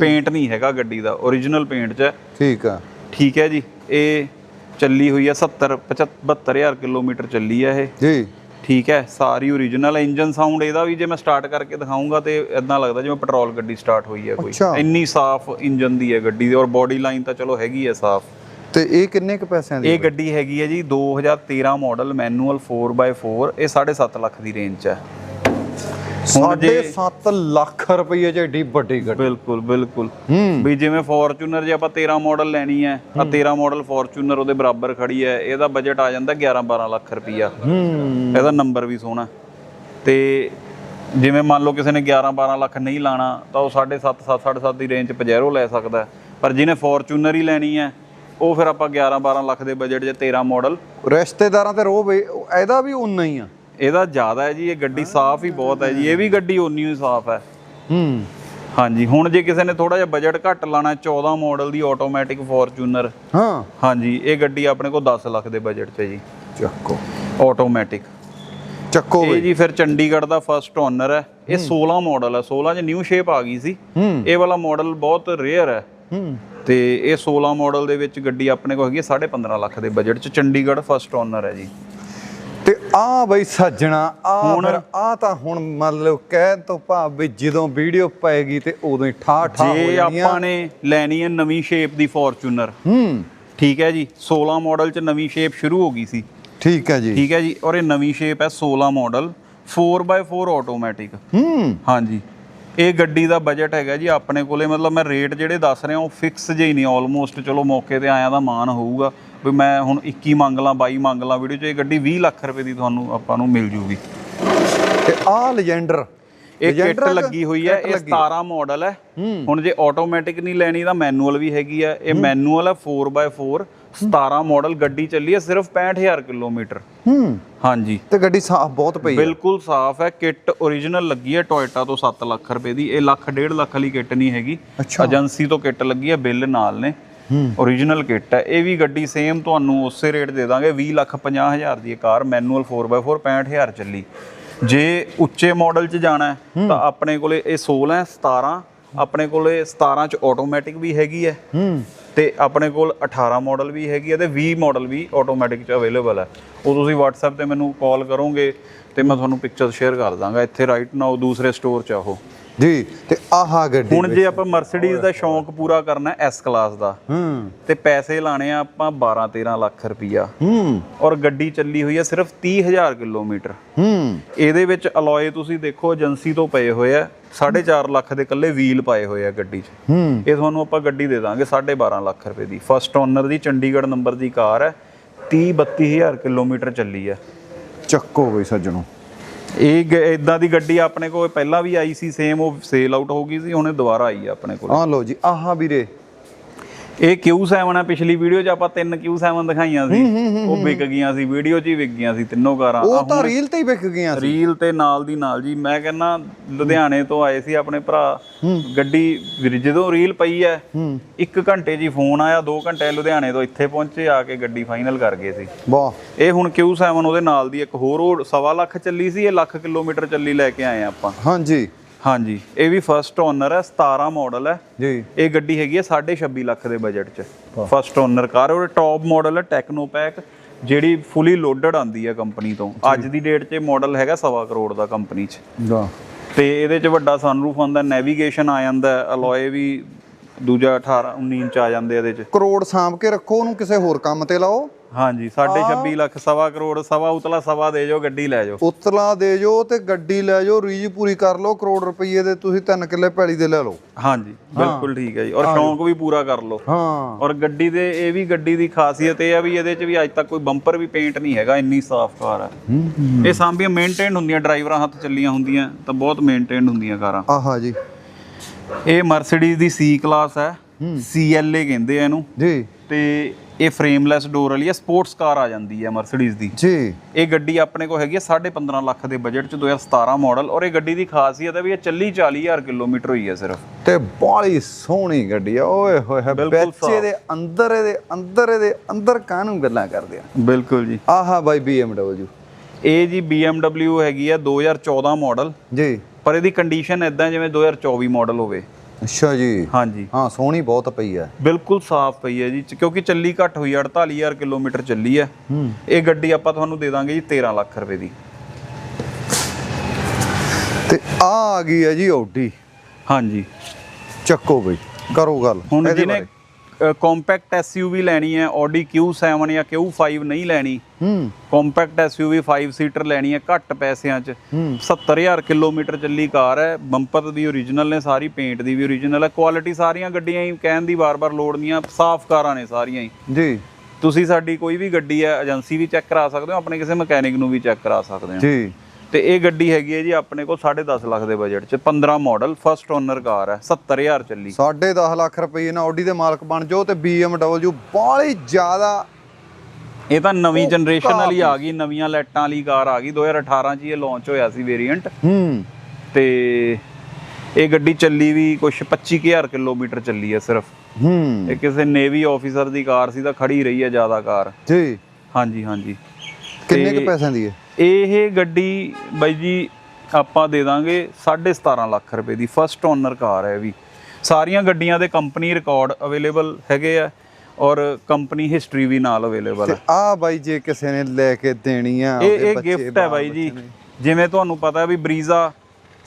ਪੇਂਟ ਨਹੀਂ ਹੈਗਾ ਗੱਡੀ ਦਾ origignal ਪੇਂਟ 'ਚ। ਠੀਕ ਆ। ਠੀਕ ਹੈ ਜੀ। ਇਹ ਚੱਲੀ ਹੋਈ ਹੈ 70 75 72000 ਕਿਲੋਮੀਟਰ ਚੱਲੀ ਹੈ ਇਹ। ਜੀ। ਠੀਕ ਹੈ ਸਾਰੀ origignal ਹੈ ਇੰਜਨ ਸਾਊਂਡ ਇਹਦਾ ਵੀ ਜੇ ਮੈਂ ਸਟਾਰਟ ਕਰਕੇ ਦਿਖਾਉਂਗਾ ਤੇ ਇਦਾਂ ਲੱਗਦਾ ਜਿਵੇਂ ਪੈਟਰੋਲ ਗੱਡੀ ਸਟਾਰਟ ਹੋਈ ਹੈ ਕੋਈ। ਇੰਨੀ ਸਾਫ਼ ਇੰਜਨ ਦੀ ਹੈ ਗੱਡੀ ਦੀ ਔਰ ਬੋਡੀ ਲਾਈਨ ਤਾਂ ਚਲੋ ਹੈਗੀ ਹੈ ਸਾਫ਼। ਤੇ ਇਹ ਕਿੰਨੇ ਕੁ ਪੈਸਿਆਂ ਦੀ ਇਹ ਗੱਡੀ ਹੈਗੀ ਹੈ ਜੀ 2013 ਮਾਡਲ ਮੈਨੂਅਲ 4x4 ਇਹ 7.5 ਲੱਖ ਦੀ ਰੇਂਜ 'ਚ ਹੈ। ਸਾਢੇ ਜੇ- 7 ਲੱਖ ਰੁਪਏ ਚ ਏਡੀ ਵੱਡੀ ਗੱਡੀ। ਬਿਲਕੁਲ ਬਿਲਕੁਲ। ਵੀ ਜਿਵੇਂ ਫੋਰਚੂਨਰ ਜੇ ਆਪਾਂ 13 ਮਾਡਲ ਲੈਣੀ ਹੈ ਆ 13 ਮਾਡਲ ਫੋਰਚੂਨਰ ਉਹਦੇ ਬਰਾਬਰ ਖੜੀ ਹੈ ਇਹਦਾ ਬਜਟ ਆ ਜਾਂਦਾ 11 12 ਲੱਖ ਰੁਪਈਆ। ਇਹਦਾ ਨੰਬਰ ਵੀ ਸੋਹਣਾ। ਤੇ ਜਿਵੇਂ ਮੰਨ ਲਓ ਕਿਸੇ ਨੇ 11 12 ਲੱਖ ਨਹੀਂ ਲਾਣਾ ਤਾਂ ਉਹ 7.5 7 7.5 ਦੀ ਰੇਂਜ 'ਚ ਪਜੈਰੋ ਲੈ ਸਕਦਾ। ਪਰ ਜਿਹਨੇ ਫੋਰਚੂਨਰ ਹੀ ਲੈਣੀ ਹੈ ਉਹ ਫਿਰ ਆਪਾਂ 11 12 ਲੱਖ ਦੇ ਬਜਟ 'ਚ 13 ਮਾਡਲ ਰਿਸ਼ਤੇਦਾਰਾਂ ਤੇ ਰੋਹ ਇਹਦਾ ਵੀ ਉਨਾ ਹੀ ਆ। ਇਹਦਾ ਜ਼ਿਆਦਾ ਹੈ ਜੀ ਇਹ ਗੱਡੀ ਸਾਫ਼ ਹੀ ਬਹੁਤ ਹੈ ਜੀ। ਇਹ ਵੀ ਗੱਡੀ ਓਨੀ ਹੀ ਸਾਫ਼ ਹੈ। ਹੂੰ। ਹਾਂਜੀ ਹੁਣ ਜੇ ਕਿਸੇ ਨੇ ਥੋੜਾ ਜਿਹਾ ਬਜਟ ਘੱਟ ਲਾਣਾ 14 ਮਾਡਲ ਦੀ ਆਟੋਮੈਟਿਕ ਫੋਰਚੂਨਰ ਹਾਂ। ਹਾਂਜੀ ਇਹ ਗੱਡੀ ਆਪਣੇ ਕੋਲ 10 ਲੱਖ ਦੇ ਬਜਟ 'ਚ ਜੀ। ਚੱਕੋ। ਆਟੋਮੈਟਿਕ ਚੱਕੋ ਇਹ ਜੀ ਫਿਰ ਚੰਡੀਗੜ੍ਹ ਦਾ ਫਰਸਟ ਓਨਰ ਹੈ। ਇਹ 16 ਮਾਡਲ ਹੈ। 16 ਚ ਨਿਊ ਸ਼ੇਪ ਆ ਗਈ ਸੀ। ਇਹ ਵਾਲਾ ਮਾਡਲ ਬਹੁਤ ਰੇਅਰ ਹੈ। ਤੇ ਇਹ 16 ਮਾਡਲ ਦੇ ਵਿੱਚ ਗੱਡੀ ਆਪਣੇ ਕੋਲ ਹੈਗੀ ਹੈ 15.5 ਲੱਖ ਦੇ ਬਜਟ ਚ। ਚੰਡੀਗੜ੍ਹ ਫਰਸਟ ਓਨਰ ਹੈ ਜੀ। ਆ ਬਈ ਸੱਜਣਾ ਆ ਫਿਰ ਆ ਤਾਂ ਹੁਣ ਮਤਲਬ ਕਹਿ ਤੋਂ ਭਾਵ ਵੀ ਜਦੋਂ ਵੀਡੀਓ ਪਏਗੀ ਤੇ ਉਦੋਂ ਹੀ ਠਾ ਠਾ ਹੋ ਜੇ ਜਾਣੀਆਂ। ਆਪਾਂ ਨੇ ਲੈਣੀ ਹੈ ਨਵੀਂ ਸ਼ੇਪ ਦੀ ਫੋਰਚੂਨਰ ਹੂੰ। ਠੀਕ ਹੈ ਜੀ 16 ਮਾਡਲ ਚ ਨਵੀਂ ਸ਼ੇਪ ਸ਼ੁਰੂ ਹੋ ਗਈ ਸੀ। ਠੀਕ ਹੈ ਜੀ। ਠੀਕ ਹੈ ਜੀ ਔਰ ਇਹ ਨਵੀਂ ਸ਼ੇਪ ਹੈ 16 ਮਾਡਲ 4x4 ਆਟੋਮੈਟਿਕ ਹੂੰ। ਹਾਂਜੀ। ਇਹ ਗੱਡੀ ਦਾ ਬਜਟ ਹੈਗਾ ਜੀ ਆਪਣੇ ਕੋਲੇ ਮਤਲਬ ਮੈਂ ਰੇਟ ਜਿਹੜੇ ਦੱਸ ਰਿਹਾ ਉਹ ਫਿਕਸ ਜਿਹੀ ਨਹੀਂ ਆਲਮੋਸਟ ਚਲੋ ਮੌਕੇ ਤੇ ਆਇਆ ਦਾ ਮਾਨ ਹੋਊਗਾ। ਵੀ ਮੈਂ ਹੁਣ 21 ਮੰਗ ਲਾਂ 22 ਮੰਗ ਲਾਂ ਵੀਡੀਓ 'ਚ ਇਹ ਗੱਡੀ 20 ਲੱਖ ਰੁਪਏ ਦੀ ਤੁਹਾਨੂੰ ਆਪਾਂ ਨੂੰ ਮਿਲ ਜੂਗੀ। ਤੇ ਆ ਲੈਜੈਂਡਰ ਇਹ ਕਿੱਟ ਲੱਗੀ ਹੋਈ ਹੈ ਇਹ 17 ਮਾਡਲ ਹੈ। ਹੁਣ ਜੇ ਆਟੋਮੈਟਿਕ ਨਹੀਂ ਲੈਣੀ ਤਾਂ ਮੈਨੂਅਲ ਵੀ ਹੈਗੀ ਹੈ ਇਹ ਮੈਨੂਅਲ ਹੈ 4x4 17 ਮਾਡਲ ਗੱਡੀ ਚੱਲੀ ਹੈ ਸਿਰਫ 65000 ਕਿਲੋਮੀਟਰ। ਹੂੰ। ਹਾਂਜੀ। ਤੇ ਗੱਡੀ ਸਾਫ਼ ਬਹੁਤ ਪਈ ਹੈ ਬਿਲਕੁਲ ਸਾਫ਼ ਹੈ ਕਿੱਟ origignal ਲੱਗੀ ਹੈ ਟੋਇਟਾ ਤੋਂ 7 ਲੱਖ ਰੁਪਏ ਦੀ। ਇਹ ਲੱਖ ਡੇਢ ਲੱਖ ਵਾਲੀ ਕਿੱਟ ਨਹੀਂ ਹੈਗੀ। ਏਜੰਸੀ ਤੋਂ ਕਿੱਟ ਲੱਗੀ ਹੈ ਬਿੱਲ ਨਾਲ ਨੇ। Origignal ਕਿੱਟ ਹੈ। ਇਹ ਵੀ ਗੱਡੀ ਸੇਮ ਤੁਹਾਨੂੰ ਉਸੇ ਰੇਟ ਦੇ ਦਾਂਗੇ 20 ਲੱਖ 50 ਹਜ਼ਾਰ ਦੀ ਕਾਰ ਮੈਨੂਅਲ 4x4 65000 ਚੱਲੀ। ਜੇ ਉੱਚੇ ਮਾਡਲ 'ਚ ਜਾਣਾ ਤਾਂ ਆਪਣੇ ਕੋਲੇ ਇਹ 16 ਹੈ 17 ਆਪਣੇ ਕੋਲੇ 17 'ਚ ਆਟੋਮੈਟਿਕ ਵੀ ਹੈਗੀ ਹੈ। ਹੂੰ। ਤੇ ਆਪਣੇ ਕੋਲ 18 ਮਾਡਲ ਵੀ ਹੈਗੀ ਹੈ ਤੇ 20 ਮਾਡਲ ਵੀ ਆਟੋਮੈਟਿਕ ਚ ਅਵੇਲੇਬਲ ਹੈ। ਉਹ ਤੁਸੀਂ WhatsApp ਤੇ ਮੈਨੂੰ ਕਾਲ ਕਰੋਗੇ ਤੇ ਮੈਂ ਤੁਹਾਨੂੰ ਪਿਕਚਰ ਸ਼ੇਅਰ ਕਰ ਦਾਂਗਾ। ਇੱਥੇ ਰਾਈਟ ਨਾਓ ਦੂਸਰੇ ਸਟੋਰ ਚ ਆ ਉਹ। ਜੀ ਤੇ ਆਹਾ ਗੱਡੀ ਹੁਣ ਜੇ ਆਪਾਂ ਮਰਸੀਡੀਜ਼ ਦਾ ਸ਼ੌਂਕ ਪੂਰਾ ਕਰਨਾ S ਕਲਾਸ ਦਾ ਹੂੰ। ਤੇ ਪੈਸੇ ਲਾਣੇ ਆ ਆਪਾਂ 12 13 ਲੱਖ ਰੁਪਈਆ। ਹੂੰ। ਔਰ ਗੱਡੀ ਚੱਲੀ ਹੋਈ ਹੈ ਸਿਰਫ 30000 ਕਿਲੋਮੀਟਰ। ਹੂੰ। ਇਹਦੇ ਵਿੱਚ ਅਲੋਏ ਤੁਸੀਂ ਦੇਖੋ ਏਜੰਸੀ ਤੋਂ ਪਏ ਹੋਏ ਆ 4.5 ਲੱਖ ਦੇ ਕੱਲੇ ਵੀਲ ਪਾਏ ਹੋਏ ਆ ਗੱਡੀ 'ਚ। ਹੂੰ। ਇਹ ਤੁਹਾਨੂੰ ਆਪਾਂ ਗੱਡੀ ਦੇ ਦਾਂਗੇ 12.5 ਲੱਖ ਰੁਪਏ ਦੀ। ਫਸਟ ਓਨਰ ਦੀ ਚੰਡੀਗੜ੍ਹ ਨੰਬਰ ਦੀ ਕਾਰ ਹੈ 30 32000 ਕਿਲੋਮੀਟਰ ਚੱਲੀ ਹੈ। ਚੱਕੋ ਬਈ ਸੱਜਣੋ। ਇਹ ਇਦਾਂ ਦੀ ਗੱਡੀ ਆਪਣੇ ਕੋਲ ਪਹਿਲਾਂ ਵੀ ਆਈ ਸੀ ਸੇਮ ਉਹ ਸੇਲ ਆਊਟ ਹੋ ਗਈ ਸੀ ਹੁਣੇ ਦੁਬਾਰਾ ਆਈ ਹੈ ਆਪਣੇ ਕੋਲ। ਆ ਲਓ ਜੀ, ਆਹਾ ਵੀਰੇ। ਇਹ Q7 ਹੈ ਪਿਛਲੀ ਵੀਡੀਓ 'ਚ ਆਪਾਂ ਤਿੰਨ Q7 ਦਿਖਾਈਆਂ ਸੀ। ਉਹ ਵਿਕ ਗਈਆਂ ਸੀ ਵੀਡੀਓ 'ਚ ਹੀ ਵਿਕ ਗਈਆਂ ਸੀ ਤਿੰਨੋਂ ਕਾਰਾਂ। ਉਹ ਤਾਂ ਰੀਲ ਤੇ ਹੀ ਵਿਕ ਗਈਆਂ ਸੀ। ਰੀਲ ਤੇ ਨਾਲ ਦੀ ਨਾਲ ਜੀ ਮੈਂ ਕਹਿੰਨਾ ਲੁਧਿਆਣੇ ਤੋਂ ਆਏ ਸੀ ਆਪਣੇ ਭਰਾ। ਗੱਡੀ ਜਦੋਂ ਰੀਲ ਪਈ ਐ ਹੂੰ। ਇੱਕ ਘੰਟੇ ਜੀ ਫੋਨ ਆਇਆ 2 ਘੰਟੇ ਲੁਧਿਆਣੇ ਤੋਂ ਇੱਥੇ ਪਹੁੰਚੇ ਆ ਕੇ ਗੱਡੀ ਫਾਈਨਲ ਕਰ ਗਏ ਸੀ। ਵਾਹ। ਇਹ ਹੁਣ Q7 ਉਹਦੇ ਨਾਲ ਦੀ ਇੱਕ ਹੋਰ ਉਹ ਸਵਾ ਲੱਖ ਚੱਲੀ ਸੀ ਇਹ ਲੱਖ ਕਿਲੋਮੀਟਰ ਚੱਲੀ ਲੈ ਕੇ ਆਏ ਆਪਾਂ। ਹਾਂਜੀ। ਹਾਂਜੀ। ਇਹ ਵੀ ਫਰਸਟ ਓਨਰ ਹੈ 17 ਮਾਡਲ ਹੈ। ਜੀ। ਇਹ ਗੱਡੀ ਹੈਗੀ ਹੈ 26.5 ਲੱਖ ਦੇ ਬਜਟ 'ਚ। ਫਰਸਟ ਓਨਰ ਕਾਰ ਉਹ ਟੌਪ ਮਾਡਲ ਹੈ ਟੈਕਨੋਪੈਕ ਜਿਹੜੀ ਫੁੱਲੀ ਲੋਡਡ ਆਂਦੀ ਹੈ ਕੰਪਨੀ ਤੋਂ। ਅੱਜ ਦੀ ਡੇਟ 'ਚ ਮਾਡਲ ਹੈਗਾ ਸਵਾ ਕਰੋੜ ਦਾ ਕੰਪਨੀ 'ਚ। ਵਾਹ। ਤੇ ਇਹਦੇ 'ਚ ਵੱਡਾ ਸਨਰੂਫ ਆਉਂਦਾ ਨੈਵੀਗੇਸ਼ਨ ਆ ਜਾਂਦਾ ਅਲੋਏ ਵੀ ਦੂਜਾ 18 19 ਇੰਚ ਆ ਜਾਂਦੇ ਇਹਦੇ 'ਚ। ਕਰੋੜ ਸਾਂਭ ਕੇ ਰੱਖੋ ਉਹਨੂੰ ਕਿਸੇ ਹੋਰ ਕੰਮ ਤੇ ਲਾਓ। ਹਾਂਜੀ 26.5 ਲੱਖ ਸਵਾ ਕਰੋੜ ਸਵਾ ਉਤਲਾ ਸਵਾ ਦੇ ਜਾਓ ਗੱਡੀ ਲੈ ਜਾਓ ਉਤਲਾ ਦੇ ਜੋ ਤੇ ਗੱਡੀ ਲੈ ਜਾਓ ਰੀਜ ਪੂਰੀ ਕਰ ਲਓ ਕਰੋੜ ਰੁਪਏ ਦੇ ਤੁਸੀਂ 3 ਕਿੱਲੇ ਪੈਲੀ ਦੇ ਲੈ ਲਓ। ਹਾਂਜੀ ਬਿਲਕੁਲ ਠੀਕ ਹੈ ਜੀ। ਔਰ ਸ਼ੌਂਕ ਵੀ ਪੂਰਾ ਕਰ ਲਓ। ਹਾਂ। ਔਰ ਗੱਡੀ ਦੇ ਇਹ ਵੀ ਗੱਡੀ ਦੀ ਖਾਸੀਅਤ ਇਹ ਆ ਵੀ ਇਹਦੇ 'ਚ ਵੀ ਅੱਜ ਤੱਕ ਕੋਈ ਬੰਪਰ ਵੀ ਪੇਂਟ ਨਹੀਂ ਹੈਗਾ ਇੰਨੀ ਸਾਫ਼ ਕਾਰ ਹੈ ਇਹ ਸਾਂਭੀਆਂ ਮੇਨਟੇਨਡ ਹੁੰਦੀਆਂ ਡਰਾਈਵਰਾਂ ਹੱਥ ਚੱਲੀਆਂ ਹੁੰਦੀਆਂ ਤਾਂ ਬਹੁਤ ਮੇਨਟੇਨਡ ਹੁੰਦੀਆਂ ਕਾਰਾਂ। ਆਹਾ ਜੀ। ਇਹ ਮਰਸੀਡੀਜ਼ ਦੀ ਸੀ ਕਲਾਸ ਹੈ। CLA ਕਹਿੰਦੇ ਆ ਇਹਨੂੰ। ਜੀ। ਤੇ ਇਹ ਫਰੇਮਲੈਸ ਡੋਰ ਵਾਲੀ ਹੈ ਸਪੋਰਟਸ ਕਾਰ ਆ ਜਾਂਦੀ ਹੈ ਮਰਸੀਡੀਜ਼ ਦੀ। ਜੀ। ਇਹ ਗੱਡੀ ਆਪਣੇ ਕੋਲ ਹੈਗੀ ਹੈ 15.5 ਲੱਖ ਦੇ ਬਜਟ 'ਚ 2017 ਮਾਡਲ ਔਰ ਇਹ ਗੱਡੀ ਦੀ ਖਾਸੀਅਤ ਹੈ ਵੀ ਇਹ ਚੱਲੀ 40000 ਕਿਲੋਮੀਟਰ ਹੋਈ ਹੈ ਸਿਰਫ। ਤੇ ਬਾਲੀ ਸੋਹਣੀ ਗੱਡੀ ਆ ਓਏ ਹੋਏ ਬਿਲਕੁਲ ਬੱਚੇ ਦੇ ਅੰਦਰ ਇਹਦੇ ਅੰਦਰ ਇਹਦੇ ਅੰਦਰ ਕਾਹਨੂੰ ਗੱਲਾਂ ਕਰਦੇ ਆ? ਬਿਲਕੁਲ ਜੀ। ਆਹਾ ਬਾਈ BMW ਇਹ ਜੀ BMW ਹੈਗੀ ਹੈ 2014 ਮਾਡਲ ਜੀ। ਪਰ ਇਹਦੀ ਕੰਡੀਸ਼ਨ ਇਦਾਂ ਜਿਵੇਂ 2024 ਮਾਡਲ ਹੋਵੇ। ਅੱਛਾ ਜੀ। ਹਾਂਜੀ। ਹਾਂ ਸੋਹਣੀ ਬਹੁਤ ਪਈ ਆ ਬਿਲਕੁਲ ਸਾਫ਼ ਪਈ ਹੈ ਜੀ। ਚ- ਕਿਉਂਕਿ ਚੱਲੀ ਘੱਟ ਹੋਈ ਹੈ, 48000 ਕਿਲੋਮੀਟਰ ਚੱਲੀ ਹੈ। ਹੂੰ। ਇਹ ਗੱਡੀ ਆਪਾਂ ਤੁਹਾਨੂੰ ਦੇ ਦਾਂਗੇ ਜੀ 13 ਲੱਖ ਰੁਪਏ ਦੀ। ਤੇ ਆ ਆ ਗਈ ਹੈ ਜੀ ਓਡੀ ਹਾਂਜੀ। ਚੱਕੋ ਬਈ ਕਰੋ ਗੱਲ। ਹੁਣ ਇਹਦੇ ਜਿਹਨੇ ਬਾਰੇ। ਕੰਪੈਕਟ ਐਸਯੂਵੀ ਲੈਣੀ ਹੈ Audi Q7 ਜਾਂ Q5 ਨਹੀਂ ਲੈਣੀ। ਹੂੰ। ਕੰਪੈਕਟ ਐਸਯੂਵੀ 5 ਸੀਟਰ ਲੈਣੀ ਹੈ ਘੱਟ ਪੈਸਿਆਂ 'ਚ। ਹੂੰ। 70000 ਕਿਲੋਮੀਟਰ ਚੱਲੀ ਕਾਰ ਹੈ ਬੰਪਰ ਦੀ ਓਰੀਜਨਲ ਨੇ ਸਾਰੀ ਪੇਂਟ ਦੀ ਵੀ ਓਰੀਜਨਲ ਹੈ ਕੁਆਲਿਟੀ ਸਾਰੀਆਂ ਗੱਡੀਆਂ ਹੀ ਕਹਿਣ ਦੀ ਵਾਰ-ਵਾਰ ਲੋੜ ਨਹੀਂ ਆ ਸਾਫ਼ ਕਾਰਾਂ ਨੇ ਸਾਰੀਆਂ ਹੀ। ਜੀ। ਤੁਸੀਂ ਸਾਡੀ ਕੋਈ ਵੀ ਗੱਡੀ ਹੈ ਏਜੰਸੀ ਵੀ ਚੈੱਕ ਕਰਾ ਸਕਦੇ ਹੋ ਆਪਣੇ ਕਿਸੇ ਮਕੈਨਿਕ ਨੂੰ ਵੀ ਚੈੱਕ ਕਰਾ ਸਕਦੇ ਹੋ। ਜੀ। ਤੇ ਇਹ ਗੱਡੀ ਹੈਗੀ ਹੈ ਜੀ ਆਪਣੇ ਕੋਲ 10.5 ਲੱਖ ਦੇ ਬਜਟ 'ਚ। 15 ਮਾਡਲ ਫਸਟ ਓਨਰ ਕਾਰ ਹੈ 70000 ਚੱਲੀ। 10.5 ਲੱਖ ਰੁਪਏ ਨਾਲ ਆਡੀ ਦੇ ਮਾਲਕ ਬਣ ਜਾਓ ਤੇ BMW ਬਾਹਲੀ ਜ਼ਿਆਦਾ ਇਹ ਤਾਂ ਨਵੀਂ ਜਨਰੇਸ਼ਨ ਵਾਲੀ ਆ ਗਈ ਨਵੀਆਂ ਲਾਈਟਾਂ ਵਾਲੀ ਕਾਰ ਆ ਗਈ। 2018 'ਚ ਇਹ ਲਾਂਚ ਹੋਇਆ ਸੀ ਵੇਰੀਐਂਟ ਹੂੰ। ਤੇ ਇਹ ਗੱਡੀ ਚੱਲੀ ਵੀ ਕੁਛ 25000 ਕਿਲੋਮੀਟਰ ਚੱਲੀ ਹੈ ਸਿਰਫ। ਹੂੰ। ਇਹ ਕਿਸੇ ਨੇਵੀ ਆਫੀਸਰ ਦੀ ਕਾਰ ਸੀ ਤਾਂ ਖੜੀ ਰਹੀ ਹੈ ਜ਼ਿਆਦਾ ਕਾਰ। ਜੀ। ਹਾਂਜੀ ਹਾਂਜੀ। ਕਿੰਨੇ ਕੁ ਪੈਸਿਆਂ ਦੀ ਹੈ? ਇਹ ਗੱਡੀ ਬਾਈ ਜੀ ਆਪਾਂ ਦੇ ਦਾਂਗੇ 17.5 ਲੱਖ ਰੁਪਏ ਦੀ। ਫਸਟ ਓਨਰ ਕਾਰ ਹੈ ਵੀ। ਸਾਰੀਆਂ ਗੱਡੀਆਂ ਦੇ ਕੰਪਨੀ ਰਿਕਾਰਡ ਅਵੇਲੇਬਲ ਹੈਗੇ ਆ ਔਰ ਕੰਪਨੀ ਹਿਸਟਰੀ ਵੀ ਨਾਲ ਅਵੇਲੇਬਲ ਹੈ ਆ। ਬਾਈ ਜੇ ਕਿਸੇ ਨੇ ਲੈ ਕੇ ਦੇਣੀ ਆ ਇਹ ਇਹ ਗਿਫਟ ਹੈ ਬਾਈ ਜੀ। ਜਿਵੇਂ ਤੁਹਾਨੂੰ ਪਤਾ ਵੀ ਬਰੀਜ਼ਾ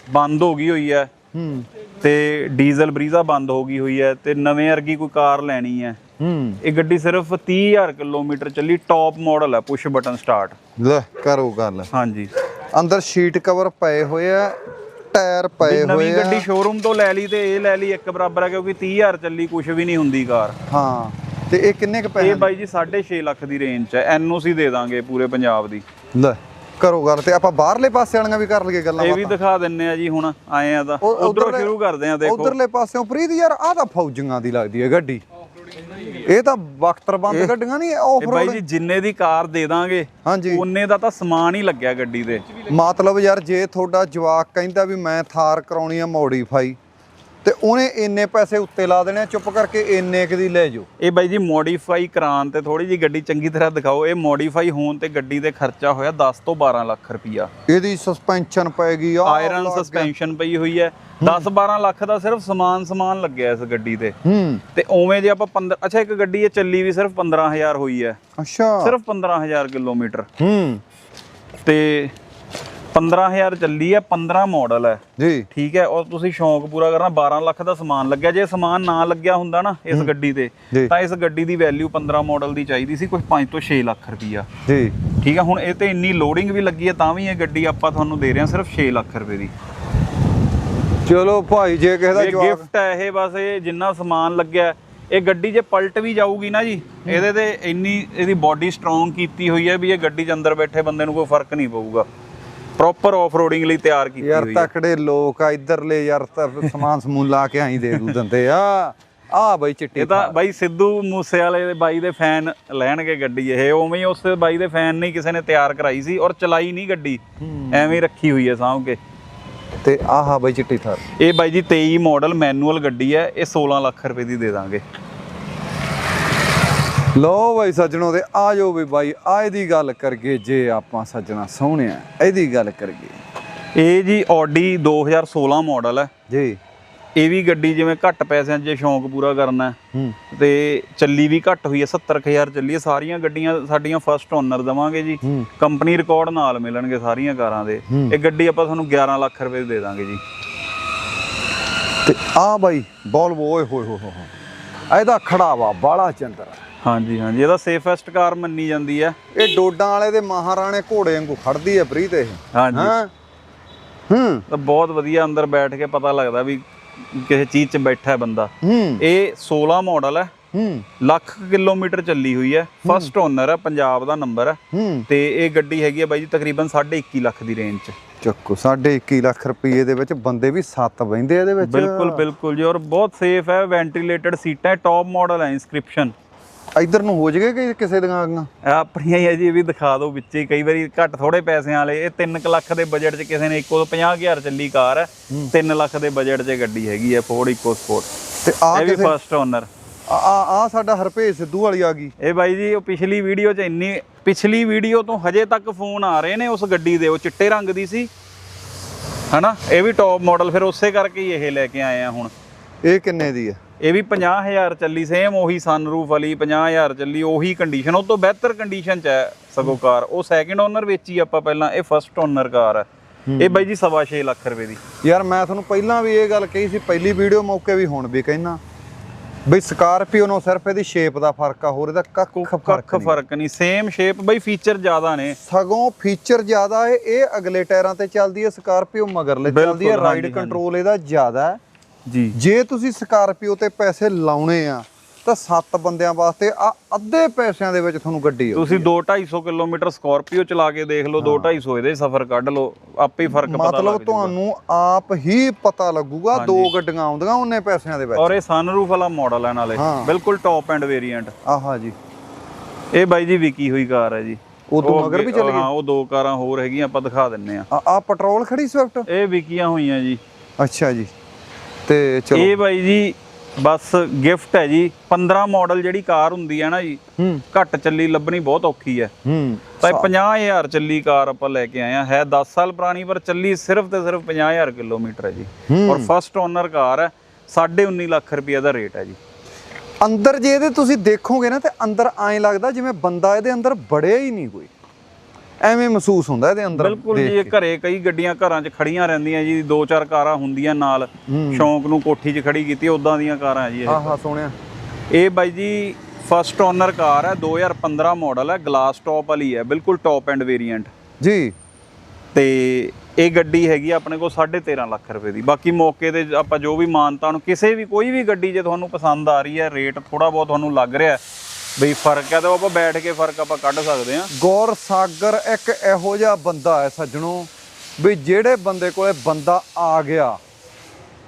ਬੰਦ ਹੋ ਗਈ ਹੋਈ ਹੈ ਹੂੰ। ਤੇ ਡੀਜ਼ਲ ਬਰੀਜ਼ਾ ਬੰਦ ਹੋ ਗਈ ਹੋਈ ਹੈ ਤੇ ਨਵੇਂ ਵਰਗੀ ਕੋਈ ਕਾਰ ਲੈਣੀ ਹੈ। ਹੂੰ। ਇਹ ਗੱਡੀ ਸਿਰਫ 30000 ਕਿਲੋਮੀਟਰ ਚੱਲੀ ਟੌਪ ਮਾਡਲ ਹੈ ਪੁਸ਼ ਬਟਨ ਸਟਾਰਟ ਲੈ ਕਰੋ ਗੱਲ। ਹਾਂਜੀ। ਅੰਦਰ ਸ਼ੀਟ ਕਵਰ ਪਏ ਹੋਏ ਆ ਟਾਇਰ ਪਏ ਨਵੀਂ ਹੋਏ ਆ। ਗੱਡੀ ਸ਼ੋਰੂਮ ਤੋਂ ਲੈ ਲਈ ਤੇ ਇਹ ਲੈ ਲਈ ਇੱਕ ਬਰਾਬਰ ਹੈ ਕਿਉਂਕਿ 30000 ਚੱਲੀ ਕੁਝ ਵੀ ਨਹੀਂ ਹੁੰਦੀ ਕਾਰ। ਹਾਂ ਤੇ ਇਹ ਕਿੰਨੇ ਕ ਇਹ ਪੈਸੇ ਬਾਈ ਜੀ 6.5 ਲੱਖ ਦੀ ਰੇਂਜ 'ਚ ਹੈ ਐਨਓਸੀ ਦੇ ਦਾਂਗੇ ਪੂਰੇ ਪੰਜਾਬ ਦੀ। ਲੈ ਕਰੋ ਗੱਲ ਤੇ ਆਪਾਂ ਬਾਹਰਲੇ ਪਾਸੇ ਵਾਲੀਆਂ ਵੀ ਕਰ ਲਈਏ ਗੱਲਾਂ ਇਹ ਵੀ ਦਿਖਾ ਦਿੰਨੇ ਆ ਜੀ ਹੁਣ ਆਏ ਆ ਤਾਂ। ਉਧਰੋਂ ਸ਼ੁਰੂ ਕਰਦੇ ਆ ਦੇਖੋ। ਉਧਰਲੇ ਪਾਸਿਓਂ ਪ੍ਰੀਤ ਯਾਰ ਆਹ ਤਾਂ ਫੌਜੀਆਂ ਦੀ ਲੱਗਦੀ ਹੈ ਗੱਡੀ। ਇਹ ਤਾਂ ਵਕਤਰਬੰਦ ਗੱਡੀਆਂ ਨਹੀਂ ਆਫ ਇਹ ਬਾਈ ਜੀ ਜਿੰਨੇ ਦੀ ਕਾਰ ਦੇ ਦਾਂਗੇ ਹਾਂਜੀ। ਉਨੇ ਦਾ ਤਾਂ ਸਮਾਨ ਹੀ ਲੱਗਿਆ ਗੱਡੀ ਦੇ। ਮਤਲਬ ਯਾਰ ਜੇ ਤੁਹਾਡਾ ਜਵਾਕ ਕਹਿੰਦਾ ਵੀ ਮੈਂ ਥਾਰ ਕਰਾਉਣੀ ਆ ਮੋਡੀਫਾਈ ਤੇ ਉਹਨੇ ਇੰਨੇ ਪੈਸੇ ਉੱਤੇ ਲਾ ਦੇਣੇ ਚੁੱਪ ਕਰਕੇ ਇੰਨੇ ਕੁ ਦੀ ਲੈ ਜਾਓ। ਇਹ ਬਾਈ ਜੀ ਮੋਡੀਫਾਈ ਕਰਾਉਣ ਤੇ ਥੋੜੀ ਜੀ ਗੱਡੀ ਚੰਗੀ ਤਰ੍ਹਾਂ ਦਿਖਾਓ। ਇਹ ਮੋਡੀਫਾਈ ਹੋਣ ਤੇ ਗੱਡੀ ਦੇ ਖਰਚਾ ਹੋਇਆ 10 ਤੋਂ 12 ਲੱਖ ਰੁਪਈਆ। ਇਹਦੀ ਸਸਪੈਂਸ਼ਨ ਪਏਗੀ ਆ ਆਇਰਨ ਸਸਪੈਂਸ਼ਨ ਪਈ ਹੋਈ ਹੈ। 10 12 ਲੱਖ ਦਾ ਸਿਰਫ ਸਮਾਨ ਸਮਾਨ ਲੱਗਿਆ ਇਸ ਗੱਡੀ ਤੇ। ਹੂੰ। ਤੇ ਉਵੇਂ ਜੇ ਆਪਾਂ 15 ਅੱਛਾ ਇੱਕ ਗੱਡੀ ਇਹ ਚੱਲੀ ਵੀ ਸਿਰਫ 15000 ਹੋਈ ਹੈ। ਅੱਛਾ। ਸਿਰਫ 15000 ਕਿਲੋਮੀਟਰ। ਹੂੰ। ਤੇ 15000 ਚੱਲੀ ਹੈ 15 ਮਾਡਲ ਹੈ ਜੀ। ਠੀਕ ਹੈ ਔਰ ਤੁਸੀਂ ਸ਼ੌਂਕ ਪੂਰਾ ਕਰਨਾ 12 ਲੱਖ ਦਾ ਸਮਾਨ ਲੱਗਿਆ। ਜੇ ਸਮਾਨ ਨਾ ਲੱਗਿਆ ਹੁੰਦਾ ਨਾ ਇਸ ਗੱਡੀ ਤੇ। ਤਾਂ ਇਸ ਗੱਡੀ ਦੀ ਵੈਲਿਊ 15 ਮਾਡਲ ਦੀ ਚਾਹੀਦੀ ਸੀ ਕੁਝ 5 ਤੋਂ 6 ਲੱਖ ਰੁਪਈਆ। ਜੀ। ਠੀਕ ਹੈ ਹੁਣ ਇਹ ਤੇ ਇੰਨੀ ਲੋਡਿੰਗ ਵੀ ਲੱਗੀ ਹੈ ਤਾਂ ਵੀ ਇਹ ਗੱਡੀ ਆਪਾਂ ਤੁਹਾਨੂੰ ਦੇ ਰਹੇ ਹਾਂ ਸਿਰਫ 6 ਲੱਖ ਰੁਪਏ ਦੀ। ਚਲੋ ਭਾਈ ਜੇ ਕਿਸੇ ਦਾ ਇਹ ਜਵਾਕ ਗਿਫਟ ਹੈ ਇਹ ਬਸ ਇਹ ਜਿੰਨਾ ਸਮਾਨ ਲੱਗਿਆ ਇਹ ਗੱਡੀ ਜੇ ਪਲਟ ਵੀ ਜਾਊਗੀ ਨਾ ਜੀ ਇਹਦੇ ਤੇ ਇੰਨੀ ਇਹਦੀ ਬਾਡੀ ਸਟਰੋਂਗ ਕੀਤੀ ਹੋਈ ਹੈ ਵੀ ਇਹ ਗੱਡੀ 'ਚ ਅੰਦਰ ਬੈਠੇ ਬੰਦੇ ਨੂੰ ਕੋਈ ਫ਼ਰਕ ਨਹੀਂ ਪਊਗਾ। ਪ੍ਰੋਪਰ ਆਫ ਰੋਡਿੰਗ ਲਈ ਤਿਆਰ ਕੀਤੀ ਯਾਰ ਹੋਈ ਹੈ। ਤਕੜੇ ਲੋਕ ਆ ਇੱਧਰਲੇ ਯਾਰ ਤਾਂ ਸਮਾਨ ਸਮੂਨ ਲਾ ਕੇ ਆਈ ਦੇ ਦੂ ਦਿੰਦੇ ਆ। ਆ ਬਾਈ ਚਿੱਟੀ ਇਹ ਤਾਂ ਬਾਈ ਸਿੱਧੂ ਮੂਸੇ ਵਾਲੇ ਦੇ ਬਾਈ ਦੇ ਫੈਨ ਲੈਣਗੇ ਗੱਡੀ ਇਹ। ਉਵੇਂ ਹੀ ਉਸ ਬਾਈ ਦੇ ਫੈਨ ਨੇ ਹੀ ਕਿਸੇ ਨੇ ਤਿਆਰ ਕਰਾਈ ਸੀ ਔਰ ਚਲਾਈ ਨਹੀਂ ਗੱਡੀ। ਐਵੇਂ ਹੀ ਰੱਖੀ ਹੋਈ ਹੈ ਸਾਂਭ ਕੇ। ਤੇ ਆਹਾ ਬਾਈ ਚਿੱਟੀ ਥਾਰ ਇਹ ਬਾਈ ਜੀ 23 ਮਾਡਲ ਮੈਨੂਅਲ ਗੱਡੀ ਹੈ ਇਹ 16 ਲੱਖ ਰੁਪਏ ਦੀ ਦੇ ਦਾਂਗੇ। ਲੋ ਬਾਈ ਸੱਜਣੋ ਤੇ ਆ ਜਾਓ ਵੀ ਬਾਈ ਆ ਇਹਦੀ ਗੱਲ ਕਰਗੇ ਜੇ ਆਪਾਂ ਸੱਜਣਾ ਸੋਹਣਿਆ ਇਹਦੀ ਗੱਲ ਕਰਗੇ ਇਹ ਜੀ Audi 2016 ਮਾਡਲ ਹੈ। ਜੀ। ਇਹ ਵੀ ਗੱਡੀ ਜਿਵੇਂ ਘੱਟ ਪੈਸਿਆਂ 'ਚ ਜੇ ਸ਼ੌਂਕ ਪੂਰਾ ਕਰਨਾ ਤੇ ਚੱਲੀ ਵੀ ਘੱਟ ਹੋਈ ਹੈ 70000 ਚੱਲੀ ਹੈ। ਸਾਰੀਆਂ ਗੱਡੀਆਂ ਸਾਡੀਆਂ ਫਸਟ ਓਨਰ ਦਵਾਂਗੇ ਜੀ। ਕੰਪਨੀ ਰਿਕਾਰਡ ਨਾਲ ਮਿਲਣਗੇ ਸਾਰੀਆਂ ਕਾਰਾਂ ਦੇ। ਇਹ ਗੱਡੀ ਆਪਾਂ ਤੁਹਾਨੂੰ 11 ਲੱਖ ਰੁਪਏ ਦੀ ਦਾਂਗੇ ਜੀ। ਤੇ ਆ ਬਾਈ ਬੋਲਵੋ ਓਏ ਹੋਏ ਹੋਏ ਹੋਏ ਹੋਏ। ਇਹਦਾ ਖੜਾਵਾ ਬਾਲਾ ਚੰਦਰ। ਹਾਂਜੀ ਹਾਂਜੀ। ਇਹਦਾ ਸੇਫੈਸਟ ਕਾਰ ਮੰਨੀ ਜਾਂਦੀ ਹੈ। ਇਹ ਡੋਡਾਂ ਵਾਲੇ ਦੇ ਮਹਾਰਾਣੇ ਘੋੜੇ ਵਾਂਗੂ ਖੜਦੀ ਹੈ ਪ੍ਰੀਤ ਇਹ। ਹਾਂਜੀ। ਹਾਂ? ਹੂੰ। ਤਾਂ ਬਹੁਤ ਵਧੀਆ ਅੰਦਰ ਬੈਠ ਕੇ ਪਤਾ ਲੱਗਦਾ ਵੀ ਕਿਸੇ ਚੀਜ਼ 'ਚ ਬੈਠਾ ਹੈ ਬੰਦਾ। ਹੂੰ। ਇਹ 16 ਮਾਡਲ ਹੈ। ਹੂੰ। ਲੱਖ ਕਿਲੋਮੀਟਰ ਚੱਲੀ ਹੋਈ ਹੈ। ਫਸਟ ਓਨਰ ਹੈ ਪੰਜਾਬ ਦਾ ਨੰਬਰ ਹੈ। ਹੂੰ। ਤੇ ਇਹ ਗੱਡੀ ਹੈਗੀ ਹੈ ਬਾਈ ਜੀ ਤਕਰੀਬਨ 21.5 ਲੱਖ ਦੀ ਰੇਂਜ 'ਚ। ਚੱਕੋ 21 ਲੱਖ ਰੁਪਏ ਦੇ ਵਿੱਚ ਬੰਦੇ ਵੀ ਸੱਤ ਬਹਿੰਦੇ ਇਹਦੇ ਵਿੱਚ। ਬਿਲਕੁਲ ਬਿਲਕੁਲ ਜੀ। ਔਰ ਬਹੁਤ ਸੇਫ ਹੈ ਵੈਂਟੀਲੇਟਡ ਸੀਟਾਂ ਟੌਪ ਮਾਡਲ ਹੈ ਇਨਸਕ੍ਰਿਪਸ਼ਨ ਇਧਰ ਨੂੰ ਹੋ ਜਗੇ ਕਿ ਕਿਸੇ ਦੀਆਂ ਆਗੀਆਂ? ਆਪਣੀਆਂ ਹੀ ਹੈ ਜੀ ਇਹ ਵੀ ਦਿਖਾ ਦਿਓ ਵਿੱਚੇ ਕਈ ਵਾਰੀ ਘੱਟ ਥੋੜੇ ਪੈਸਿਆਂ ਵਾਲੇ। ਇਹ 3 ਲੱਖ ਦੇ ਬਜਟ 'ਚ ਕਿਸੇ ਨੇ ਇੱਕੋ 50000 ਚੱਲੀ ਕਾਰ। ਹੈ। 3 ਲੱਖ ਦੇ ਬਜਟ 'ਚ ਗੱਡੀ ਹੈਗੀ ਹੈ ਫੋਰਡ ਇਕੋ ਸਪੋਰਟ ਤੇ ਆ ਇਹ ਵੀ ਫਸਟ ਓਨਰ ਆ ਆ ਸਾਡਾ ਹਰਪੇਸ਼ ਸਿੱਧੂ ਵਾਲੀ ਆ ਗਈ। ਇਹ ਬਾਈ ਜੀ ਉਹ ਪਿਛਲੀ ਵੀਡੀਓ 'ਚ ਇੰਨੀ ਪਿਛਲੀ ਵੀਡੀਓ ਤੋਂ ਹਜੇ ਤੱਕ ਫੋਨ ਆ ਰਹੇ ਨੇ ਉਸ ਗੱਡੀ ਦੇ। ਉਹ ਚਿੱਟੇ ਰੰਗ ਦੀ ਸੀ। ਹਨਾ? ਇਹ ਵੀ ਟੌਪ ਮਾਡਲ ਫਿਰ ਉਸੇ ਕਰਕੇ ਹੀ ਇਹ ਲੈ ਕੇ ਆਏ ਆ ਹੁਣ। ਇਹ ਕਿੰਨੇ ਦੀ ਆ? ਇਹ ਵੀ 50000 ਚੱਲੀ ਸੇਮ ਉਹੀ ਸਨਰੂਫ ਵਾਲੀ 50000 ਚੱਲੀ ਉਹੀ ਕੰਡੀਸ਼ਨ ਉਹ ਤੋਂ ਬਿਹਤਰ ਕੰਡੀਸ਼ਨ 'ਚ ਹੈ ਸਗੋ ਕਾਰ। ਉਹ ਸੈਕਿੰਡ ਓਨਰ ਵੇਚੀ ਆਪਾਂ ਪਹਿਲਾਂ ਇਹ ਫਸਟ ਓਨਰ ਕਾਰ ਹੈ। ਇਹ ਬਾਈ ਜੀ ਸਵਾ ਛੇ ਲੱਖ ਰੁਪਏ ਦੀ। ਯਾਰ ਮੈਂ ਤੁਹਾਨੂੰ ਪਹਿਲਾਂ ਵੀ ਇਹ ਗੱਲ ਕਹੀ ਸੀ ਪਹਿਲੀ ਵੀਡੀਓ ਮੌਕੇ ਵੀ ਹੁਣ ਵੀ ਕਹਿਣਾ ਬਈ ਸਕਾਰਪੀਓ ਨੂੰ ਸਿਰਫ ਇਹਦੀ ਸ਼ੇਪ ਦਾ ਫ਼ਰਕ ਆ ਹੋਰ ਇਹਦਾ ਕੱਖ ਫ਼ਰਕ ਕੱਖ ਫ਼ਰਕ ਨਹੀਂ ਸੇਮ ਸ਼ੇਪ ਬਈ ਫੀਚਰ ਜ਼ਿਆਦਾ ਨੇ। ਸਗੋਂ ਫੀਚਰ ਜ਼ਿਆਦਾ ਹੈ ਇਹ ਅਗਲੇ ਟਾਇਰਾਂ ਤੇ ਚੱਲਦੀ ਹੈ ਸਕਾਰਪੀਓ ਮਗਰਲੇ ਚੱਲਦੀ ਹੈ ਰਾਈਡ ਕੰਟਰੋਲ ਇਹਦਾ ਜ਼ਿਆਦਾ ਹੈ। ਜੀ। ਜੇ ਤੁਸੀਂ ਸਕਾਰਪੀਓ ਤੇ ਪੈਸੇ ਲਾਉਣੇ ਆ ਤਾਂ ਸੱਤ ਬੰਦਿਆਂ ਵਾਸਤੇ ਆ ਅੱਧੇ ਪੈਸਿਆਂ ਦੇ ਵਿੱਚ ਤੁਹਾਨੂੰ ਗੱਡੀ ਆ ਤੁਸੀਂ 2-250 ਕਿਲੋਮੀਟਰ ਸਕਾਰਪੀਓ ਚਲਾ ਕੇ ਦੇਖ ਲਓ 2-250 ਇਹਦੇ ਸਫ਼ਰ ਕੱਢ ਲਓ ਆਪੇ ਹੀ ਫ਼ਰਕ ਪਤਾ ਲੱਗ ਮਤਲਬ। ਤੁਹਾਨੂੰ ਆਪ ਹੀ ਪਤਾ ਲੱਗੂਗਾ ਦੋ ਗੱਡੀਆਂ ਆਉਂਦੀਆਂ ਉਹਨੇ ਪੈਸਿਆਂ ਦੇ ਵਿੱਚ। ਔਰ ਇਹ ਸਨਰੂਫ ਵਾਲਾ ਮਾਡਲ ਹੈ ਨਾਲੇ। ਹਾਂ। ਬਿਲਕੁਲ ਟੌਪ ਐਂਡ ਵੇਰੀਐਂਟ ਆਹਾ ਜੀ। ਇਹ ਬਾਈ ਜੀ ਵਿਕੀ ਹੋਈ ਕਾਰ ਹੈ ਜੀ। ਉਹ ਤੋਂ ਮਗਰ ਵੀ ਚੱਲ ਹਾਂ ਉਹ ਦੋ ਕਾਰਾਂ ਹੋਰ ਹੈਗੀਆਂ ਆਪਾਂ ਦਿਖਾ ਦਿੰਨੇ ਆ। ਆ ਆ ਪੈਟਰੋਲ ਖੜੀ ਸਵਿਫਟ ਇਹ ਵਿਕੀਆਂ ਹੋਈਆਂ ਜੀ। ਅੱਛਾ ਜੀ। ਤੇ ਚਲੋ। ਇਹ ਬਾਈ ਜੀ ਬਸ ਗਿਫਟ ਹੈ ਜੀ। 15 ਮਾਡਲ ਜਿਹੜੀ ਕਾਰ ਹੁੰਦੀ ਹੈ ਨਾ ਜੀ ਘੱਟ ਚੱਲੀ ਲੱਭਣੀ ਬਹੁਤ ਔਖੀ ਹੈ। ਹੂੰ ਤਾਂ ਇਹ 50000 ਚੱਲੀ ਕਾਰ ਆਪਾਂ ਲੈ ਕੇ ਆਏ ਆ ਹੈ 10 ਸਾਲ ਪੁਰਾਣੀ ਪਰ ਚੱਲੀ ਸਿਰਫ ਤੇ ਸਿਰਫ 50000 ਕਿਲੋਮੀਟਰ ਹੈ ਜੀ। ਔਰ ਫਸਟ ਓਨਰ ਕਾਰ ਹੈ। 19.5 ਲੱਖ ਰੁਪਏ ਦਾ ਰੇਟ ਹੈ ਜੀ। ਅੰਦਰ ਜੇ ਇਹਦੇ ਤੁਸੀਂ ਦੇਖੋਗੇ ਨਾ ਤੇ ਅੰਦਰ ਐਂ ਲੱਗਦਾ ਜਿਵੇਂ ਬੰਦਾ ਇਹਦੇ ਅੰਦਰ ਵੜਿਆ ਹੀ ਨਹੀਂ ਕੋਈ। ਐਵੇਂ ਮਹਿਸੂਸ ਹੁੰਦਾ ਇਹਦੇ ਅੰਦਰ ਬਿਲਕੁਲ ਜੀ ਇਹ ਘਰੇ ਕਈ ਗੱਡੀਆਂ ਘਰਾਂ 'ਚ ਖੜੀਆਂ ਰਹਿੰਦੀਆਂ ਜੀ ਦੋ ਚਾਰ ਕਾਰਾਂ ਹੁੰਦੀਆਂ ਨਾਲ। ਸ਼ੌਂਕ ਨੂੰ ਕੋਠੀ 'ਚ ਖੜੀ ਕੀਤੀ ਉਦਾਂ ਦੀਆਂ ਕਾਰਾਂ ਹੈ ਜੀ ਇਹ। ਆਹਾ ਸੋਹਣਿਆ। ਇਹ ਬਾਈ ਜੀ ਫਸਟ ਓਨਰ ਕਾਰ ਹੈ 2015 ਮਾਡਲ ਹੈ ਗਲਾਸ ਟੌਪ ਵਾਲੀ ਹੈ ਬਿਲਕੁਲ ਟੌਪ ਐਂਡ ਵੇਰੀਐਂਟ ਜੀ। ਤੇ ਇਹ ਗੱਡੀ ਹੈਗੀ ਆਪਣੇ ਕੋਲ 13.5 ਲੱਖ ਰੁਪਏ ਦੀ। ਬਾਕੀ ਮੌਕੇ ਤੇ ਆਪਾਂ ਜੋ ਵੀ ਮਾਨਤਾ ਨੂੰ ਕਿਸੇ ਵੀ ਕੋਈ ਵੀ ਗੱਡੀ ਜੇ ਤੁਹਾਨੂੰ ਪਸੰਦ ਆ ਰਹੀ ਹੈ ਰੇਟ ਥੋੜਾ ਬਹੁਤ ਤੁਹਾਨੂੰ ਲੱਗ ਰਿਹਾ ਹੈ, ਬਈ ਫ਼ਰਕ ਹੈ ਤਾਂ ਆਪਾਂ ਬੈਠ ਕੇ ਫ਼ਰਕ ਆਪਾਂ ਕੱਢ ਸਕਦੇ ਹਾਂ। ਗੌਰ ਸਾਗਰ ਇੱਕ ਇਹੋ ਜਿਹਾ ਬੰਦਾ ਹੈ ਸੱਜਣੋ ਵੀ ਜਿਹੜੇ ਬੰਦੇ ਕੋਲੇ ਬੰਦਾ ਆ ਗਿਆ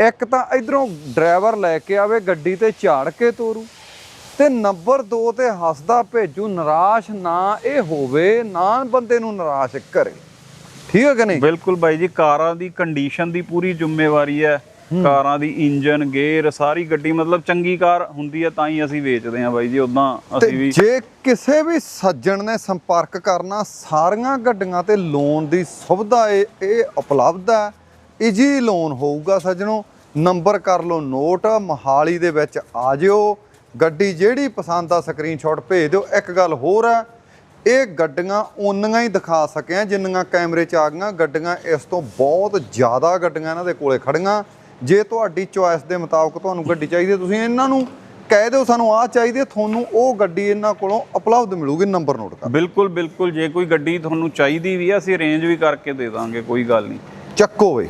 ਇੱਕ ਤਾਂ ਇਧਰੋਂ ਡਰਾਈਵਰ ਲੈ ਕੇ ਆਵੇ ਗੱਡੀ ਤੇ ਝਾੜ ਕੇ ਤੋਰੂ ਤੇ ਨੰਬਰ 2 ਤੇ ਹੱਸਦਾ ਭੇਜੂ ਨਿਰਾਸ਼ ਨਾ ਇਹ ਹੋਵੇ ਨਾ ਬੰਦੇ ਨੂੰ ਨਿਰਾਸ਼ ਕਰੇ। ਠੀਕ ਹੈ ਕਿ ਨਹੀਂ? ਬਿਲਕੁਲ ਬਾਈ ਜੀ ਕਾਰਾਂ ਦੀ ਕੰਡੀਸ਼ਨ ਦੀ ਪੂਰੀ ਜ਼ਿੰਮੇਵਾਰੀ ਹੈ। ਕਾਰਾਂ ਦੀ ਇੰਜਨ ਗੇਅਰ ਸਾਰੀ ਗੱਡੀ ਮਤਲਬ ਚੰਗੀ ਕਾਰ ਹੁੰਦੀ ਹੈ ਤਾਂ ਹੀ ਅਸੀਂ ਵੇਚਦੇ ਹਾਂ ਬਾਈ ਜੀ ਉਦਾਂ ਅਸੀਂ ਵੀ ਜੇ ਕਿਸੇ ਵੀ ਸੱਜਣ ਨੇ ਸੰਪਰਕ ਕਰਨਾ ਸਾਰੀਆਂ ਗੱਡੀਆਂ ਤੇ ਲੋਨ ਦੀ ਸੁਵਿਧਾ ਇਹ ਇਹ ਉਪਲਬਧ ਹੈ। ਈਜੀ ਲੋਨ ਹੋਊਗਾ ਸੱਜਣੋ ਨੰਬਰ ਕਰ ਲਓ ਨੋਟ ਮਹਾਲੀ ਦੇ ਵਿੱਚ ਆ ਜਿਓ। ਗੱਡੀ ਜਿਹੜੀ ਪਸੰਦ ਆ ਸਕਰੀਨਸ਼ਾਟ ਭੇਜ ਦਿਓ। ਇੱਕ ਗੱਲ ਹੋਰ ਹੈ ਇਹ ਗੱਡੀਆਂ ਓਨੀਆਂ ਹੀ ਦਿਖਾ ਸਕਿਆ ਜਿੰਨੀਆਂ ਕੈਮਰੇ 'ਚ ਆ ਗਈਆਂ। ਗੱਡੀਆਂ ਇਸ ਤੋਂ ਬਹੁਤ ਜ਼ਿਆਦਾ ਗੱਡੀਆਂ ਇਹਨਾਂ ਦੇ ਕੋਲੇ ਖੜੀਆਂ। ਜੇ ਤੁਹਾਡੀ ਚੁਆਇਸ ਦੇ ਮੁਤਾਬਕ ਤੁਹਾਨੂੰ ਗੱਡੀ ਚਾਹੀਦੀ ਹੈ ਤੁਸੀਂ ਇਹਨਾਂ ਨੂੰ ਕਹਿ ਦਿਓ ਸਾਨੂੰ ਆਹ ਚਾਹੀਦੀ ਹੈ ਤੁਹਾਨੂੰ ਉਹ ਗੱਡੀ ਇਹਨਾਂ ਕੋਲੋਂ ਉਪਲਬਧ ਮਿਲੂਗੀ ਨੰਬਰ ਨੋਟ ਕਰ ਬਿਲਕੁਲ ਬਿਲਕੁਲ ਜੇ ਕੋਈ ਗੱਡੀ ਤੁਹਾਨੂੰ ਚਾਹੀਦੀ ਵੀ ਹੈ ਅਸੀਂ ਅਰੇਂਜ ਵੀ ਕਰਕੇ ਦੇ ਦਾਂਗੇ ਕੋਈ ਗੱਲ ਨਹੀਂ। ਚੱਕੋ ਵੇ।